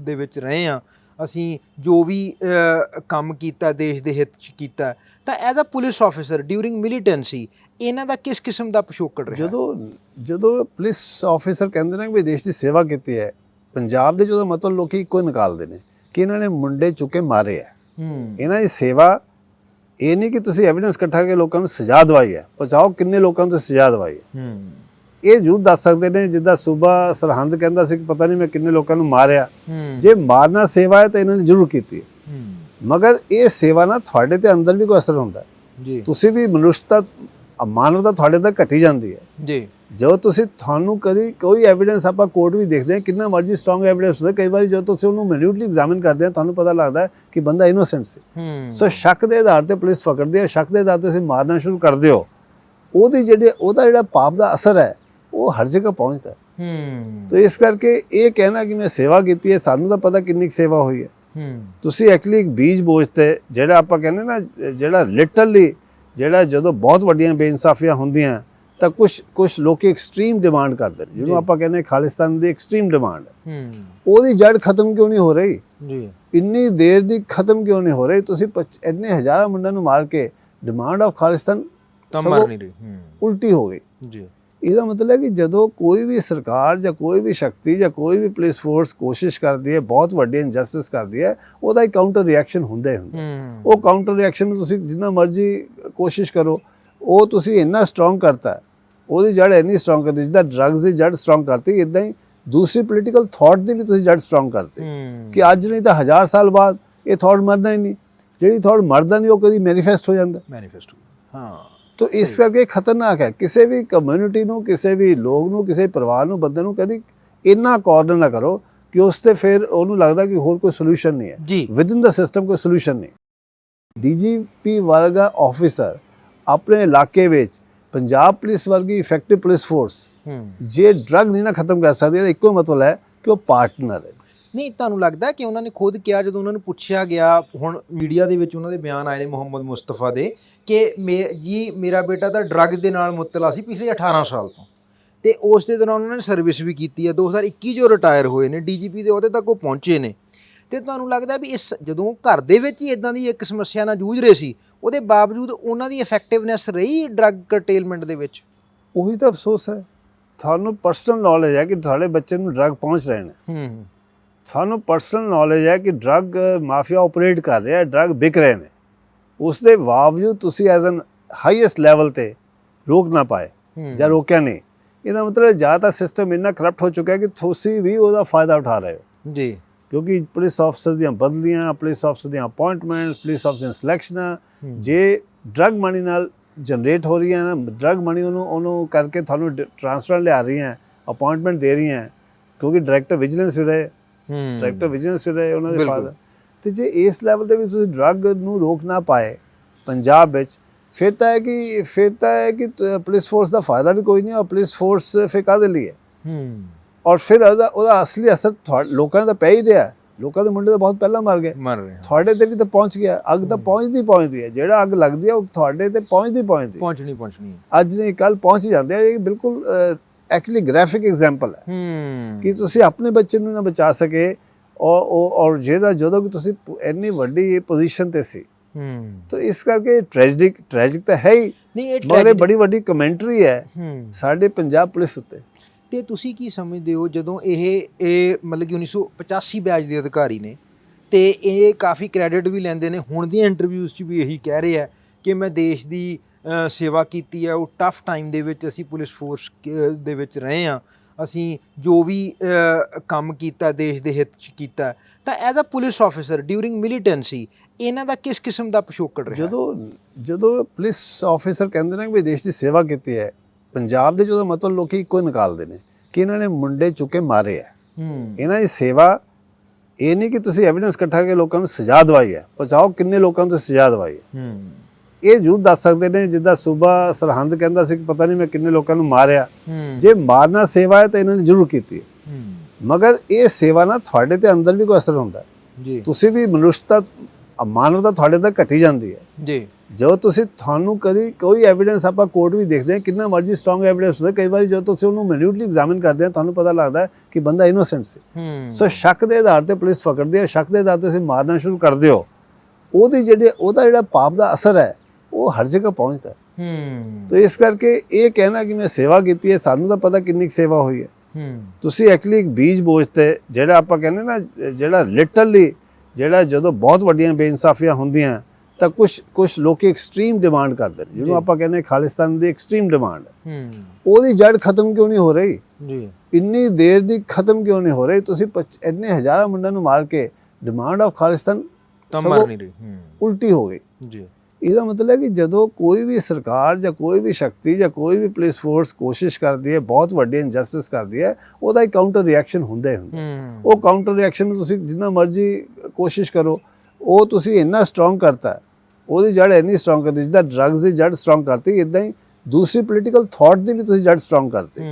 ਦੇ ਵਿੱਚ ਰਹੇ ਆ ਅਸੀਂ ਜੋ ਵੀ ਕੰਮ ਕੀਤਾ ਦੇਸ਼ ਦੇ ਹਿੱਤ 'ਚ ਕੀਤਾ ਤਾਂ as a police officer during militancy ਇਹਨਾਂ ਦਾ ਕਿਸ ਕਿਸਮ ਦਾ ਪਿਛੋਕੜ ਰਿਹਾ? ਜਦੋਂ ਜਦੋਂ ਪੁਲਿਸ ਆਫੀਸਰ ਕਹਿੰਦੇ ਨੇ ਕਿ ਵੀ ਦੇਸ਼ ਦੀ ਸੇਵਾ ਕੀਤੀ ਹੈ ਪੰਜਾਬ ਦੇ ਜਦੋਂ ਮਤਲਬ ਲੋਕੀ ਇੱਕੋ ਹੀ ਨਿਕਾਲਦੇ ਨੇ ਕਿ ਇਹਨਾਂ ਨੇ ਮੁੰਡੇ ਚੁੱਕੇ ਮਾਰੇ ਹੂੰ। ਇਹਨਾਂ ਦੀ ਸੇਵਾ ਇਹ ਨਹੀਂ ਕਿ ਤੁਸੀਂ ਐਵੀਡੈਂਸ ਇਕੱਠਾ ਕਰਕੇ ਲੋਕਾਂ ਨੂੰ ਸਜ਼ਾ ਦਵਾਈ ਹੈ। ਪਹੁੰਚਾਓ ਕਿੰਨੇ ਲੋਕਾਂ ਨੂੰ ਸਜ਼ਾ ਦਵਾਈ ਹੈ। ਹੂੰ। ਇਹ ਜ਼ਰੂਰ ਦੱਸ ਸਕਦੇ ਨੇ ਜਿੱਦਾਂ ਸੂਬਾ ਸਰਹੰਦ ਕਹਿੰਦਾ ਸੀ ਕਿ ਪਤਾ ਨਹੀਂ ਮੈਂ ਕਿੰਨੇ ਲੋਕਾਂ ਨੂੰ ਮਾਰਿਆ। ਜੇ ਮਾਰਨਾ ਸੇਵਾ ਹੈ ਤਾਂ ਇਹਨਾਂ ਨੇ ਜ਼ਰੂਰ ਕੀਤੀ ਮਗਰ ਇਹ ਸੇਵਾ ਨਾਲ ਤੁਹਾਡੇ ਤੇ ਅੰਦਰ ਵੀ ਕੋਈ ਅਸਰ ਹੁੰਦਾ। ਜੀ। ਤੁਸੀਂ ਵੀ ਮਨੁੱਖਤਾ ਮਾਨਵਤਾ ਤੁਹਾਡੇ ਤੱਕ ਘਟੀ ਜਾਂਦੀ ਹੈ। ਜੀ। ਜਦੋਂ ਤੁਸੀਂ ਤੁਹਾਨੂੰ ਕਦੀ ਕੋਈ ਐਵੀਡੈਂਸ ਆਪਾਂ ਕੋਰਟ ਵੀ ਦੇਖਦੇ ਹਾਂ ਕਿੰਨਾ ਮਰਜ਼ੀ ਸਟਰੋਂਗ ਐਵੀਡੈਂਸ ਹੁੰਦਾ ਕਈ ਵਾਰੀ ਜਦੋਂ ਤੁਸੀਂ ਉਹਨੂੰ ਮਿਨਿਊਟਲੀ ਐਗਜ਼ਾਮਿਨ ਕਰਦੇ ਆ ਤੁਹਾਨੂੰ ਪਤਾ ਲੱਗਦਾ ਹੈ ਕਿ ਬੰਦਾ ਇਨੋਸੈਂਟ ਸੀ। ਸੋ ਸ਼ੱਕ ਦੇ ਆਧਾਰ ਤੇ ਪੁਲਿਸ ਫਕੜਦੀ ਹੈ ਸ਼ੱਕ ਦੇ ਆਧਾਰ ਤੇ ਤੁਸੀਂ ਮਾਰਨਾ ਸ਼ੁਰੂ ਕਰਦੇ ਹੋ ਉਹਦੀ ਜਿਹੜੇ ਉਹਦਾ ਜਿਹੜਾ ਪਾਪ ਦਾ ਅਸਰ ਹੈ ਉਹ ਹਰ ਜਗ੍ਹਾ ਪਹੁੰਚਦਾ ਹੈ। ਤੋ ਇਸ ਕਰਕੇ ਇਹ ਕਹਿਣਾ ਕਿ ਮੈਂ ਸੇਵਾ ਕੀਤੀ ਹੈ ਸਾਨੂੰ ਤਾਂ ਪਤਾ ਕਿੰਨੀ ਸੇਵਾ ਹੋਈ ਹੈ। ਹੂੰ। ਤੁਸੀਂ ਐਕਚੁਅਲੀ ਇੱਕ ਬੀਜ ਬੋਝ ਤੇ ਜਿਹੜਾ ਆਪਾਂ ਕਹਿੰਦੇ ਨਾ ਜਿਹੜਾ ਲਿਟਰਲੀ ਜਿਹੜਾ ਜਦੋਂ ਬਹੁਤ ਵੱਡੀਆਂ ਬੇਇਨਸਾਫੀਆਂ ਹੁੰਦੀਆਂ ਤਾਂ ਕੁਝ ਕੁਝ ਲੋਕੀ ਐਕਸਟ੍ਰੀਮ ਡਿਮਾਂਡ ਕਰਦੇ ਨੇ। ਜਿਹਨੂੰ ਆਪਾਂ ਕਹਿੰਦੇ ਖਾਲਿਸਤਾਨ ਦੀ ਐਕਸਟ੍ਰੀਮ ਡਿਮਾਂਡ ਹੈ। ਉਹਦੀ ਜੜ ਖਤਮ ਕਿਉਂ ਨਹੀਂ ਹੋ ਰਹੀ? ਜੀ। ਇੰਨੀ ਦੇਰ ਦੀ ਖਤਮ ਕਿਉਂ ਨਹੀਂ ਹੋ ਰਹੀ? ਤੁਸੀਂ ਇੰਨੇ ਹਜ਼ਾਰਾਂ ਮੁੰਡਿਆਂ ਨੂੰ ਮਾਰ ਕੇ ਡਿਮਾਂਡ ਆਫ ਖਾਲਿਸਤਾਨ ਤਾਂ ਮਰ ਨਹੀਂ ਰਹੀ ਹੂੰ। ਉਲਟੀ ਹੋ ਗਈ। ਜੀ। ਇਹਦਾ ਮਤਲਬ ਹੈ ਕਿ ਜਦੋਂ ਕੋਈ ਵੀ ਸਰਕਾਰ ਜਾਂ ਕੋਈ ਵੀ ਸ਼ਕਤੀ ਜਾਂ ਕੋਈ ਵੀ ਪੁਲਿਸ ਫੋਰਸ ਕੋਸ਼ਿਸ਼ ਕਰਦੀ ਹੈ ਬਹੁਤ ਵੱਡੀ ਇਨਜਸਟਿਸ ਕਰਦੀ ਹੈ ਉਹਦਾ ਇੱਕ ਕਾਊਂਟਰ ਰਿਐਕਸ਼ਨ ਹੁੰਦਾ ਹੀ ਹੁੰਦਾ। ਉਹ ਕਾਊਂਟਰ ਰਿਐਕਸ਼ਨ ਨੂੰ ਤੁਸੀਂ ਜਿੰਨਾ ਮਰਜ਼ੀ ਕੋਸ਼ਿਸ਼ ਕਰੋ ਉਹ ਤੁਸੀਂ ਇੰਨਾ ਸਟਰੋਂਗ ਕਰਤਾ। ਉਹਦੀ ਜੜ ਇੰਨੀ ਸਟਰੋਂਗ ਕਰਦੀ ਜਿੱਦਾਂ ਡਰੱਗਸ ਦੀ ਜੜ ਸਟਰੋਂਗ ਕਰਤੀ ਇਦਾਂ ਹੀ ਦੂਸਰੀ ਪੋਲੀਟੀਕਲ ਥਾਟ ਦੀ ਵੀ ਤੁਸੀਂ ਜੜ ਸਟਰੋਂਗ ਕਰਤੀ। ਕਿ ਅੱਜ ਨਹੀਂ ਤਾਂ ਹਜ਼ਾਰ ਸਾਲ ਬਾਅਦ ਇਹ ਥਾਟ ਮਰਨਾ ਹੀ ਨਹੀਂ ਜਿਹੜੀ ਥਾਟ ਮਰਦਾ ਨਹੀਂ ਉਹ ਕਦੀ ਮੈਨੀਫੈਸਟ ਹੋ ਜਾਂਦਾ। ਮੈਨੀਫੈਸਟੋ ਹਾਂ। ਤੋ ਇਸ ਕਰਕੇ ਖਤਰਨਾਕ ਹੈ। ਕਿਸੇ ਵੀ ਕਮਿਊਨਿਟੀ ਨੂੰ ਕਿਸੇ ਵੀ ਲੋਕ ਨੂੰ ਕਿਸੇ ਪਰਿਵਾਰ ਨੂੰ ਬੰਦੇ ਨੂੰ ਕਦੀ ਇੰਨਾ ਕਾਰਨਰ ਨਾ ਕਰੋ ਕਿ ਉਸ ਤੇ ਫਿਰ ਉਹਨੂੰ ਲੱਗਦਾ ਕਿ ਹੋਰ ਕੋਈ ਸੋਲੂਸ਼ਨ ਨਹੀਂ ਹੈ। ਜੀ। ਵਿਦਿਨ ਦਾ ਸਿਸਟਮ ਕੋਈ ਸੋਲੂਸ਼ਨ ਨਹੀਂ। ਡੀਜੀਪੀ ਵਰਗਾ ਆਫੀਸਰ ਆਪਣੇ ਇਲਾਕੇ ਵਿੱਚ ਪੰਜਾਬ ਪੁਲਿਸ ਵਰਗੀ ਇਫੈਕਟਿਵ ਪੁਲਿਸ ਫੋਰਸ ਜੇ ਡਰਗ ਨਹੀਂ ਨਾ ਖਤਮ ਕਰ ਸਕਦੀ ਇਹਦਾ ਇੱਕੋ ਮਤਲਬ ਹੈ ਕਿ ਉਹ ਪਾਰਟਨਰ ਹੈ। ਨਹੀਂ ਤੁਹਾਨੂੰ ਲੱਗਦਾ ਕਿ ਉਹਨਾਂ ਨੇ ਖੁਦ ਕਿਹਾ ਜਦੋਂ ਉਹਨਾਂ ਨੂੰ ਪੁੱਛਿਆ ਗਿਆ ਹੁਣ ਮੀਡੀਆ ਦੇ ਵਿੱਚ ਉਹਨਾਂ ਦੇ ਬਿਆਨ ਆਏ ਨੇ ਮੁਹੰਮਦ ਮੁਸਤਫਾ ਦੇ ਕਿ ਮੇ ਜੀ ਮੇਰਾ ਬੇਟਾ ਤਾਂ ਡਰੱਗ ਦੇ ਨਾਲ ਮੁੱਤਲਾ ਸੀ ਪਿਛਲੇ 18 ਸਾਲ ਤੋਂ। ਤੇ ਉਸ ਦੇ ਦੌਰਾਨ ਉਹਨਾਂ ਨੇ ਸਰਵਿਸ ਵੀ ਕੀਤੀ ਹੈ। 2021 ਜੋ ਰਿਟਾਇਰ ਹੋਏ ਨੇ ਡੀਜੀਪੀ ਦੇ ਅਹੁਦੇ ਤੱਕ ਉਹ ਪਹੁੰਚੇ ਨੇ। ਤੇ ਤੁਹਾਨੂੰ ਲੱਗਦਾ ਵੀ ਇਸ ਜਦੋਂ ਘਰ ਦੇ ਵਿੱਚ ਹੀ ਇਦਾਂ ਦੀ ਇੱਕ ਸਮੱਸਿਆ ਨਾਲ ਜੂਝ ਰਹੇ ਸੀ ਉਹਦੇ ਬਾਵਜੂਦ ਉਹਨਾਂ ਦੀ ਇਫੈਕਟਿਵਨੈਸ ਰਹੀ ਡਰੱਗ ਕਰਟੇਲਮੈਂਟ ਦੇ ਵਿੱਚ? ਉਹੀ ਤਾਂ ਅਫਸੋਸ ਹੈ। ਤੁਹਾਨੂੰ ਪਰਸਨਲ ਨੌਲੇਜ ਹੈ ਕਿ ਤੁਹਾਡੇ ਬੱਚੇ ਨੂੰ ਡਰਗ ਪਹੁੰਚ ਰਹੇ ਨੇ। ਹੂੰ। ਸਾਨੂੰ ਪਰਸਨਲ ਨੌਲੇਜ ਹੈ ਕਿ ਡਰਗ ਮਾਫੀਆ ਆਪਰੇਟ ਕਰ ਰਿਹਾ ਹੈ ਡਰਗ ਵਿਕ ਰਹੇ ਨੇ। ਉਸ ਦੇ ਬਾਵਜੂਦ ਤੁਸੀਂ ਐਜ਼ ਐਨ ਹਾਈਐਸਟ ਲੈਵਲ ਤੇ ਰੋਕ ਨਾ ਪਾਏ ਜਾਂ ਰੋਕਿਆ ਨਹੀਂ। ਇਹਦਾ ਮਤਲਬ ਜਾਂ ਤਾਂ ਸਿਸਟਮ ਇੰਨਾ ਕਰਪਟ ਹੋ ਚੁੱਕਾ ਹੈ ਕਿ ਤੁਸੀਂ ਵੀ ਉਹਦਾ ਫਾਇਦਾ ਉਠਾ ਰਹੇ ਹੋ। ਜੀ। ਕਿਉਂਕਿ ਪੁਲਿਸ ਅਫਸਰ ਦੀਆਂ ਬਦਲੀਆਂ ਪੁਲਿਸ ਅਫਸਰ ਦੀਆਂ ਅਪਾਇੰਟਮੈਂਟਸ ਪੁਲਿਸ ਅਫਸਰ ਦੀਆਂ ਸਿਲੈਕਸ਼ਨਾਂ। ਜੇ ਡਰਗ ਮਨੀ ਨਾਲ ਜਨਰੇਟ ਹੋ ਰਹੀਆਂ ਨਾ ਡਰਗ ਮਨੀ ਉਹਨੂੰ ਉਹਨੂੰ ਕਰਕੇ ਤੁਹਾਨੂੰ ਟ੍ਰਾਂਸਫਰ ਲਿਆ ਰਹੀਆਂ ਅਪਾਇੰਟਮੈਂਟ ਦੇ ਰਹੀਆਂ ਕਿਉਂਕਿ ਡਾਇਰੈਕਟਰ ਵਿਜੀਲੈਂਸ ਵੀ ਰਹੇ। ਡਾਇਰੈਕਟਰ ਵਿਜੀਲੈਂਸ ਵੀ ਰਹੇ ਉਹਨਾਂ ਦੇ। ਫਾਦਰ ਤੇ ਜੇ ਇਸ ਲੈਵਲ ਤੇ ਵੀ ਤੁਸੀਂ ਡਰਗ ਨੂੰ ਰੋਕ ਨਾ ਪਾਏ ਪੰਜਾਬ ਵਿੱਚ ਫਿਰ ਤਾਂ ਹੈ ਕਿ ਫਿਰ ਤਾਂ ਹੈ ਕਿ ਪੁਲਿਸ ਫੋਰਸ ਦਾ ਫਾਇਦਾ ਵੀ ਕੋਈ ਨਹੀਂ ਔਰ ਪੁਲਿਸ ਫੋਰਸ ਫਿਰ ਕਾਹਦੇ ਲਈ ਹੈ? ਹੂੰ। ਔਰ ਫਿਰ ਉਹਦਾ ਉਹਦਾ ਅਸਲੀ ਅਸਰ ਲੋਕਾਂ ਦਾ ਪੈ ਹੀ ਰਿਹਾ। ਲੋਕਾਂ ਦੇ ਮੁੰਡੇ ਤਾਂ ਬਹੁਤ ਪਹਿਲਾਂ ਮਰ ਗਏ। ਮਰ ਰਹੇ ਤੁਹਾਡੇ ਤੇ ਵੀ ਤਾਂ ਪਹੁੰਚ ਗਿਆ। ਅੱਗ ਤਾਂ। ਪਹੁੰਚਦੀ ਪਹੁੰਚਦੀ ਹੈ। ਜਿਹੜਾ ਅੱਗ ਲੱਗਦੀ ਹੈ ਉਹ ਤੁਹਾਡੇ ਤੇ ਪਹੁੰਚਦੀ ਪਹੁੰਚਦੀ। ਪਹੁੰਚਣੀ ਪਹੁੰਚਣੀ ਅੱਜ ਨਹੀਂ ਕੱਲ ਪਹੁੰਚ ਜਾਂਦੇ ਆ। ਇਹ ਬਿਲਕੁਲ ਐਕਚੁਅਲੀ ਗ੍ਰਾਫਿਕ ਐਗਜ਼ਾਮਪਲ ਹੈ ਕਿ ਤੁਸੀਂ ਆਪਣੇ ਬੱਚੇ ਨੂੰ ਨਾ ਬਚਾ ਸਕੇ ਔਰ ਔਰ ਜਿਹਦਾ ਜਦੋਂ ਕਿ ਤੁਸੀਂ ਇੰਨੀ ਵੱਡੀ ਪੋਜੀਸ਼ਨ ਤੇ ਸੀ। ਹੂੰ। ਤਾਂ ਇਸ ਕਰਕੇ ਟ੍ਰੈਜਿਕ ਟ੍ਰੈਜਿਕ ਤਾਂ ਹੈ ਹੀ। ਨਹੀਂ ਇਹ tragedy- ਬੜੀ ਵੱਡੀ ਕਮੈਂਟਰੀ ਹੈ ਸਾਡੇ ਪੰਜਾਬ ਪੁਲਿਸ ਉੱਤੇ। ਤੇ ਤੁਸੀਂ ਕੀ ਸਮਝਦੇ ਹੋ ਜਦੋਂ ਇਹ ਇਹ ਮਤਲਬ ਕਿ 1985 ਬੈਚ ਦੇ ਅਧਿਕਾਰੀ ਨੇ ਤੇ ਇਹ ਕਾਫੀ ਕ੍ਰੈਡਿਟ ਵੀ ਲੈਂਦੇ ਨੇ। ਹੁਣ ਦੀਆਂ ਇੰਟਰਵਿਊਜ਼ 'ਚ ਵੀ ਇਹੀ ਕਹਿ ਰਹੇ ਆ ਕਿ ਮੈਂ ਦੇਸ਼ ਦੀ ਸੇਵਾ ਕੀਤੀ ਹੈ ਉਹ ਟਫ ਟਾਈਮ ਦੇ ਵਿੱਚ ਅਸੀਂ ਪੁਲਿਸ ਫੋਰਸ ਦੇ ਵਿੱਚ ਰਹੇ ਆ ਅਸੀਂ ਜੋ ਵੀ ਕੰਮ ਕੀਤਾ ਦੇਸ਼ ਦੇ ਹਿੱਤ 'ਚ ਕੀਤਾ ਤਾਂ as a police officer during militancy ਇਹਨਾਂ ਦਾ ਕਿਸ ਕਿਸਮ ਦਾ ਪਿਛੋਕੜ ਰਿਹਾ? ਜਦੋਂ ਜਦੋਂ ਪੁਲਿਸ ਆਫੀਸਰ ਕਹਿੰਦੇ ਨੇ ਕਿ ਵੀ ਦੇਸ਼ ਦੀ ਸੇਵਾ ਕੀਤੀ ਹੈ ਪੰਜਾਬ ਦੇ ਜਦੋਂ ਮਤਲਬ ਲੋਕੀ ਇੱਕੋ ਹੀ ਨਿਕਾਲਦੇ ਨੇ ਕਿ ਇਹਨਾਂ ਨੇ ਮੁੰਡੇ ਚੁੱਕੇ ਮਾਰੇ ਹੈ ਹੂੰ। ਇਹਨਾਂ ਦੀ ਸੇਵਾ ਇਹ ਨਹੀਂ ਕਿ ਤੁਸੀਂ ਐਵੀਡੈਂਸ ਇਕੱਠਾ ਕਰਕੇ ਲੋਕਾਂ ਨੂੰ ਸਜ਼ਾ ਦਵਾਈ ਹੈ। ਪਹੁੰਚਾਓ ਕਿੰਨੇ ਲੋਕਾਂ ਨੂੰ ਸਜ਼ਾ ਦਵਾਈ ਹੂੰ। ਇਹ ਜ਼ਰੂਰ ਦੱਸ ਸਕਦੇ ਨੇ ਜਿੱਦਾਂ ਸੂਬਾ ਸਰਹੰਦ ਕਹਿੰਦਾ ਸੀ ਕਿ ਪਤਾ ਨਹੀਂ ਮੈਂ ਕਿੰਨੇ ਲੋਕਾਂ ਨੂੰ ਮਾਰਿਆ। ਜੇ ਮਾਰਨਾ ਸੇਵਾ ਹੈ ਤਾਂ ਇਹਨਾਂ ਨੇ ਜ਼ਰੂਰ ਕੀਤੀ ਹੈ। ਮਗਰ ਇਹ ਸੇਵਾ ਨਾਲ ਤੁਹਾਡੇ ਤੇ ਅੰਦਰ ਵੀ ਕੋਈ ਅਸਰ ਹੁੰਦਾ। ਜੀ। ਤੁਸੀਂ ਵੀ ਮਨੁੱਖਤਾ ਮਾਨਵਤਾ ਤੁਹਾਡੇ ਤੱਕ ਘਟੀ ਜਾਂਦੀ ਹੈ। ਜੀ। ਤੁਸੀਂ ਤੁਹਾਨੂੰ ਕਦੀ ਕੋਈ ਐਵੀਡੈਂਸ ਆਪਾਂ ਕੋਰਟ ਵੀ ਦੇਖਦੇ ਹਾਂ ਕਿੰਨਾ ਮਰਜ਼ੀ ਸਟਰੋਂਗ ਐਵੀਡੈਂਸ ਹੁੰਦਾ ਕਈ ਵਾਰੀ ਜਦੋਂ ਤੁਸੀਂ ਉਹਨੂੰ ਮਿਨਿਊਟਲੀ ਐਗਜ਼ਾਮਿਨ ਕਰਦੇ ਆ ਤੁਹਾਨੂੰ ਪਤਾ ਲੱਗਦਾ ਹੈ ਕਿ ਬੰਦਾ ਇਨੋਸੈਂਟ ਸੀ। ਸੋ ਸ਼ੱਕ ਦੇ ਆਧਾਰ ਤੇ ਪੁਲਿਸ ਫਕੜਦੀ ਹੈ ਸ਼ੱਕ ਦੇ ਆਧਾਰ ਤੇ ਤੁਸੀਂ ਮਾਰਨਾ ਸ਼ੁਰੂ ਕਰਦੇ ਹੋ ਉਹਦੀ ਜਿਹੜੇ ਉਹਦਾ ਜਿਹੜਾ ਪਾਪ ਦਾ ਅਸਰ ਹੈ ਉਹ ਹਰ ਜਗ੍ਹਾ ਪਹੁੰਚਦਾ ਹੈ। ਹੂੰ। ਤੋ ਇਸ ਕਰਕੇ ਇਹ ਕਹਿਣਾ ਕਿ ਮੈਂ ਸੇਵਾ ਕੀਤੀ ਹੈ ਸਾਨੂੰ ਤਾਂ ਪਤਾ ਕਿੰਨੀ ਸੇਵਾ ਹੋਈ ਹੈ। ਹੂੰ। ਤੁਸੀਂ ਐਕਚੁਅਲੀ ਇੱਕ ਬੀਜ ਬੋਝ ਤੇ ਜਿਹੜਾ ਆਪਾਂ ਕਹਿੰਦੇ ਨਾ ਜਿਹੜਾ ਲਿਟਰਲੀ ਜਿਹੜਾ ਜਦੋਂ ਬਹੁਤ ਵੱਡੀਆਂ ਬੇਇਨਸਾਫੀਆਂ ਹੁੰਦੀਆਂ ਤਾਂ ਕੁਝ ਕੁਝ ਲੋਕੀ ਐਕਸਟ੍ਰੀਮ ਡਿਮਾਂਡ ਕਰਦੇ ਨੇ। ਜਿਹਨੂੰ ਆਪਾਂ ਕਹਿੰਦੇ ਖਾਲਿਸਤਾਨ ਦੀ ਐਕਸਟ੍ਰੀਮ ਡਿਮਾਂਡ ਹੈ। ਉਹਦੀ ਜੜ ਖਤਮ ਕਿਉਂ ਨਹੀਂ ਹੋ ਰਹੀ? ਜੀ। ਇੰਨੀ ਦੇਰ ਦੀ ਖਤਮ ਕਿਉਂ ਨਹੀਂ ਹੋ ਰਹੀ? ਤੁਸੀਂ ਇੰਨੇ ਹਜ਼ਾਰਾਂ ਮੁੰਡਿਆਂ ਨੂੰ ਮਾਰ ਕੇ ਡਿਮਾਂਡ ਆਫ ਖਾਲਿਸਤਾਨ ਤਾਂ ਮਰ ਨਹੀਂ ਰਹੀ ਹੂੰ। ਉਲਟੀ ਹੋ ਗਈ। ਜੀ। ਇਹਦਾ ਮਤਲਬ ਹੈ ਕਿ ਜਦੋਂ ਕੋਈ ਵੀ ਸਰਕਾਰ ਜਾਂ ਕੋਈ ਵੀ ਸ਼ਕਤੀ ਜਾਂ ਕੋਈ ਵੀ ਪੁਲਿਸ ਫੋਰਸ ਕੋਸ਼ਿਸ਼ ਕਰਦੀ ਹੈ ਬਹੁਤ ਵੱਡੀ ਇਨਜਸਟਿਸ ਕਰਦੀ ਹੈ ਉਹਦਾ ਇੱਕ ਕਾਊਂਟਰ ਰਿਐਕਸ਼ਨ ਹੁੰਦਾ ਹੀ ਹੁੰਦਾ ਉਹ ਕਾਊਂਟਰ ਰਿਐਕਸ਼ਨ ਤੁਸੀਂ ਜਿੰਨਾ ਮਰਜ਼ੀ ਕੋਸ਼ਿਸ਼ ਕਰੋ ਉਹ ਤੁਸੀਂ ਇੰਨਾ ਸਟਰੋਂਗ ਕਰਤਾ ਉਹਦੀ ਜੜ ਇੰਨੀ ਸਟਰੋਂਗ ਕਰਦੀ ਜਿੱਦਾਂ ਡਰੱਗਸ ਦੀ ਜੜ ਸਟਰੋਂਗ ਕਰਤੀ ਇਦਾਂ ਹੀ ਦੂਸਰੀ ਪੋਲੀਟੀਕਲ ਥਾਟ ਦੀ ਵੀ ਤੁਸੀਂ ਜੜ ਸਟਰੋਂਗ ਕਰਤੀ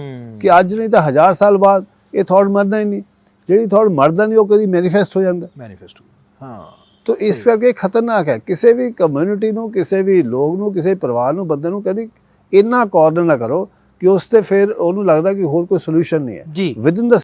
ਕਿ ਅੱਜ ਨਹੀਂ ਤਾਂ ਹਜ਼ਾਰ ਸਾਲ ਬਾਅਦ ਇਹ ਥਾਟ ਮਰਨਾ ਹੀ ਨਹੀਂ ਜਿਹੜੀ ਥਾਟ ਮਰਦਾ ਨਹੀਂ ਉਹ ਕਦੀ ਮੈਨੀਫੈਸਟ ਹੋ ਜਾਂਦਾ। ਮੈਨੀਫੈਸਟੋ ਹਾਂ। ਤੋ ਇਸ ਕਰਕੇ ਖਤਰਨਾਕ ਹੈ। ਕਿਸੇ ਵੀ ਕਮਿਊਨਿਟੀ ਨੂੰ ਕਿਸੇ ਵੀ ਲੋਕ ਨੂੰ ਕਿਸੇ ਪਰਿਵਾਰ ਨੂੰ ਬੰਦੇ ਨੂੰ ਕਦੀ ਇੰਨਾ ਕਾਰਨਰ ਨਾ ਕਰੋ ਕਿ ਉਸ ਤੇ ਫਿਰ ਉਹਨੂੰ ਲੱਗਦਾ ਕਿ ਹੋਰ ਕੋਈ ਸੋਲੂਸ਼ਨ ਨਹੀਂ ਹੈ। ਜੀ। With in the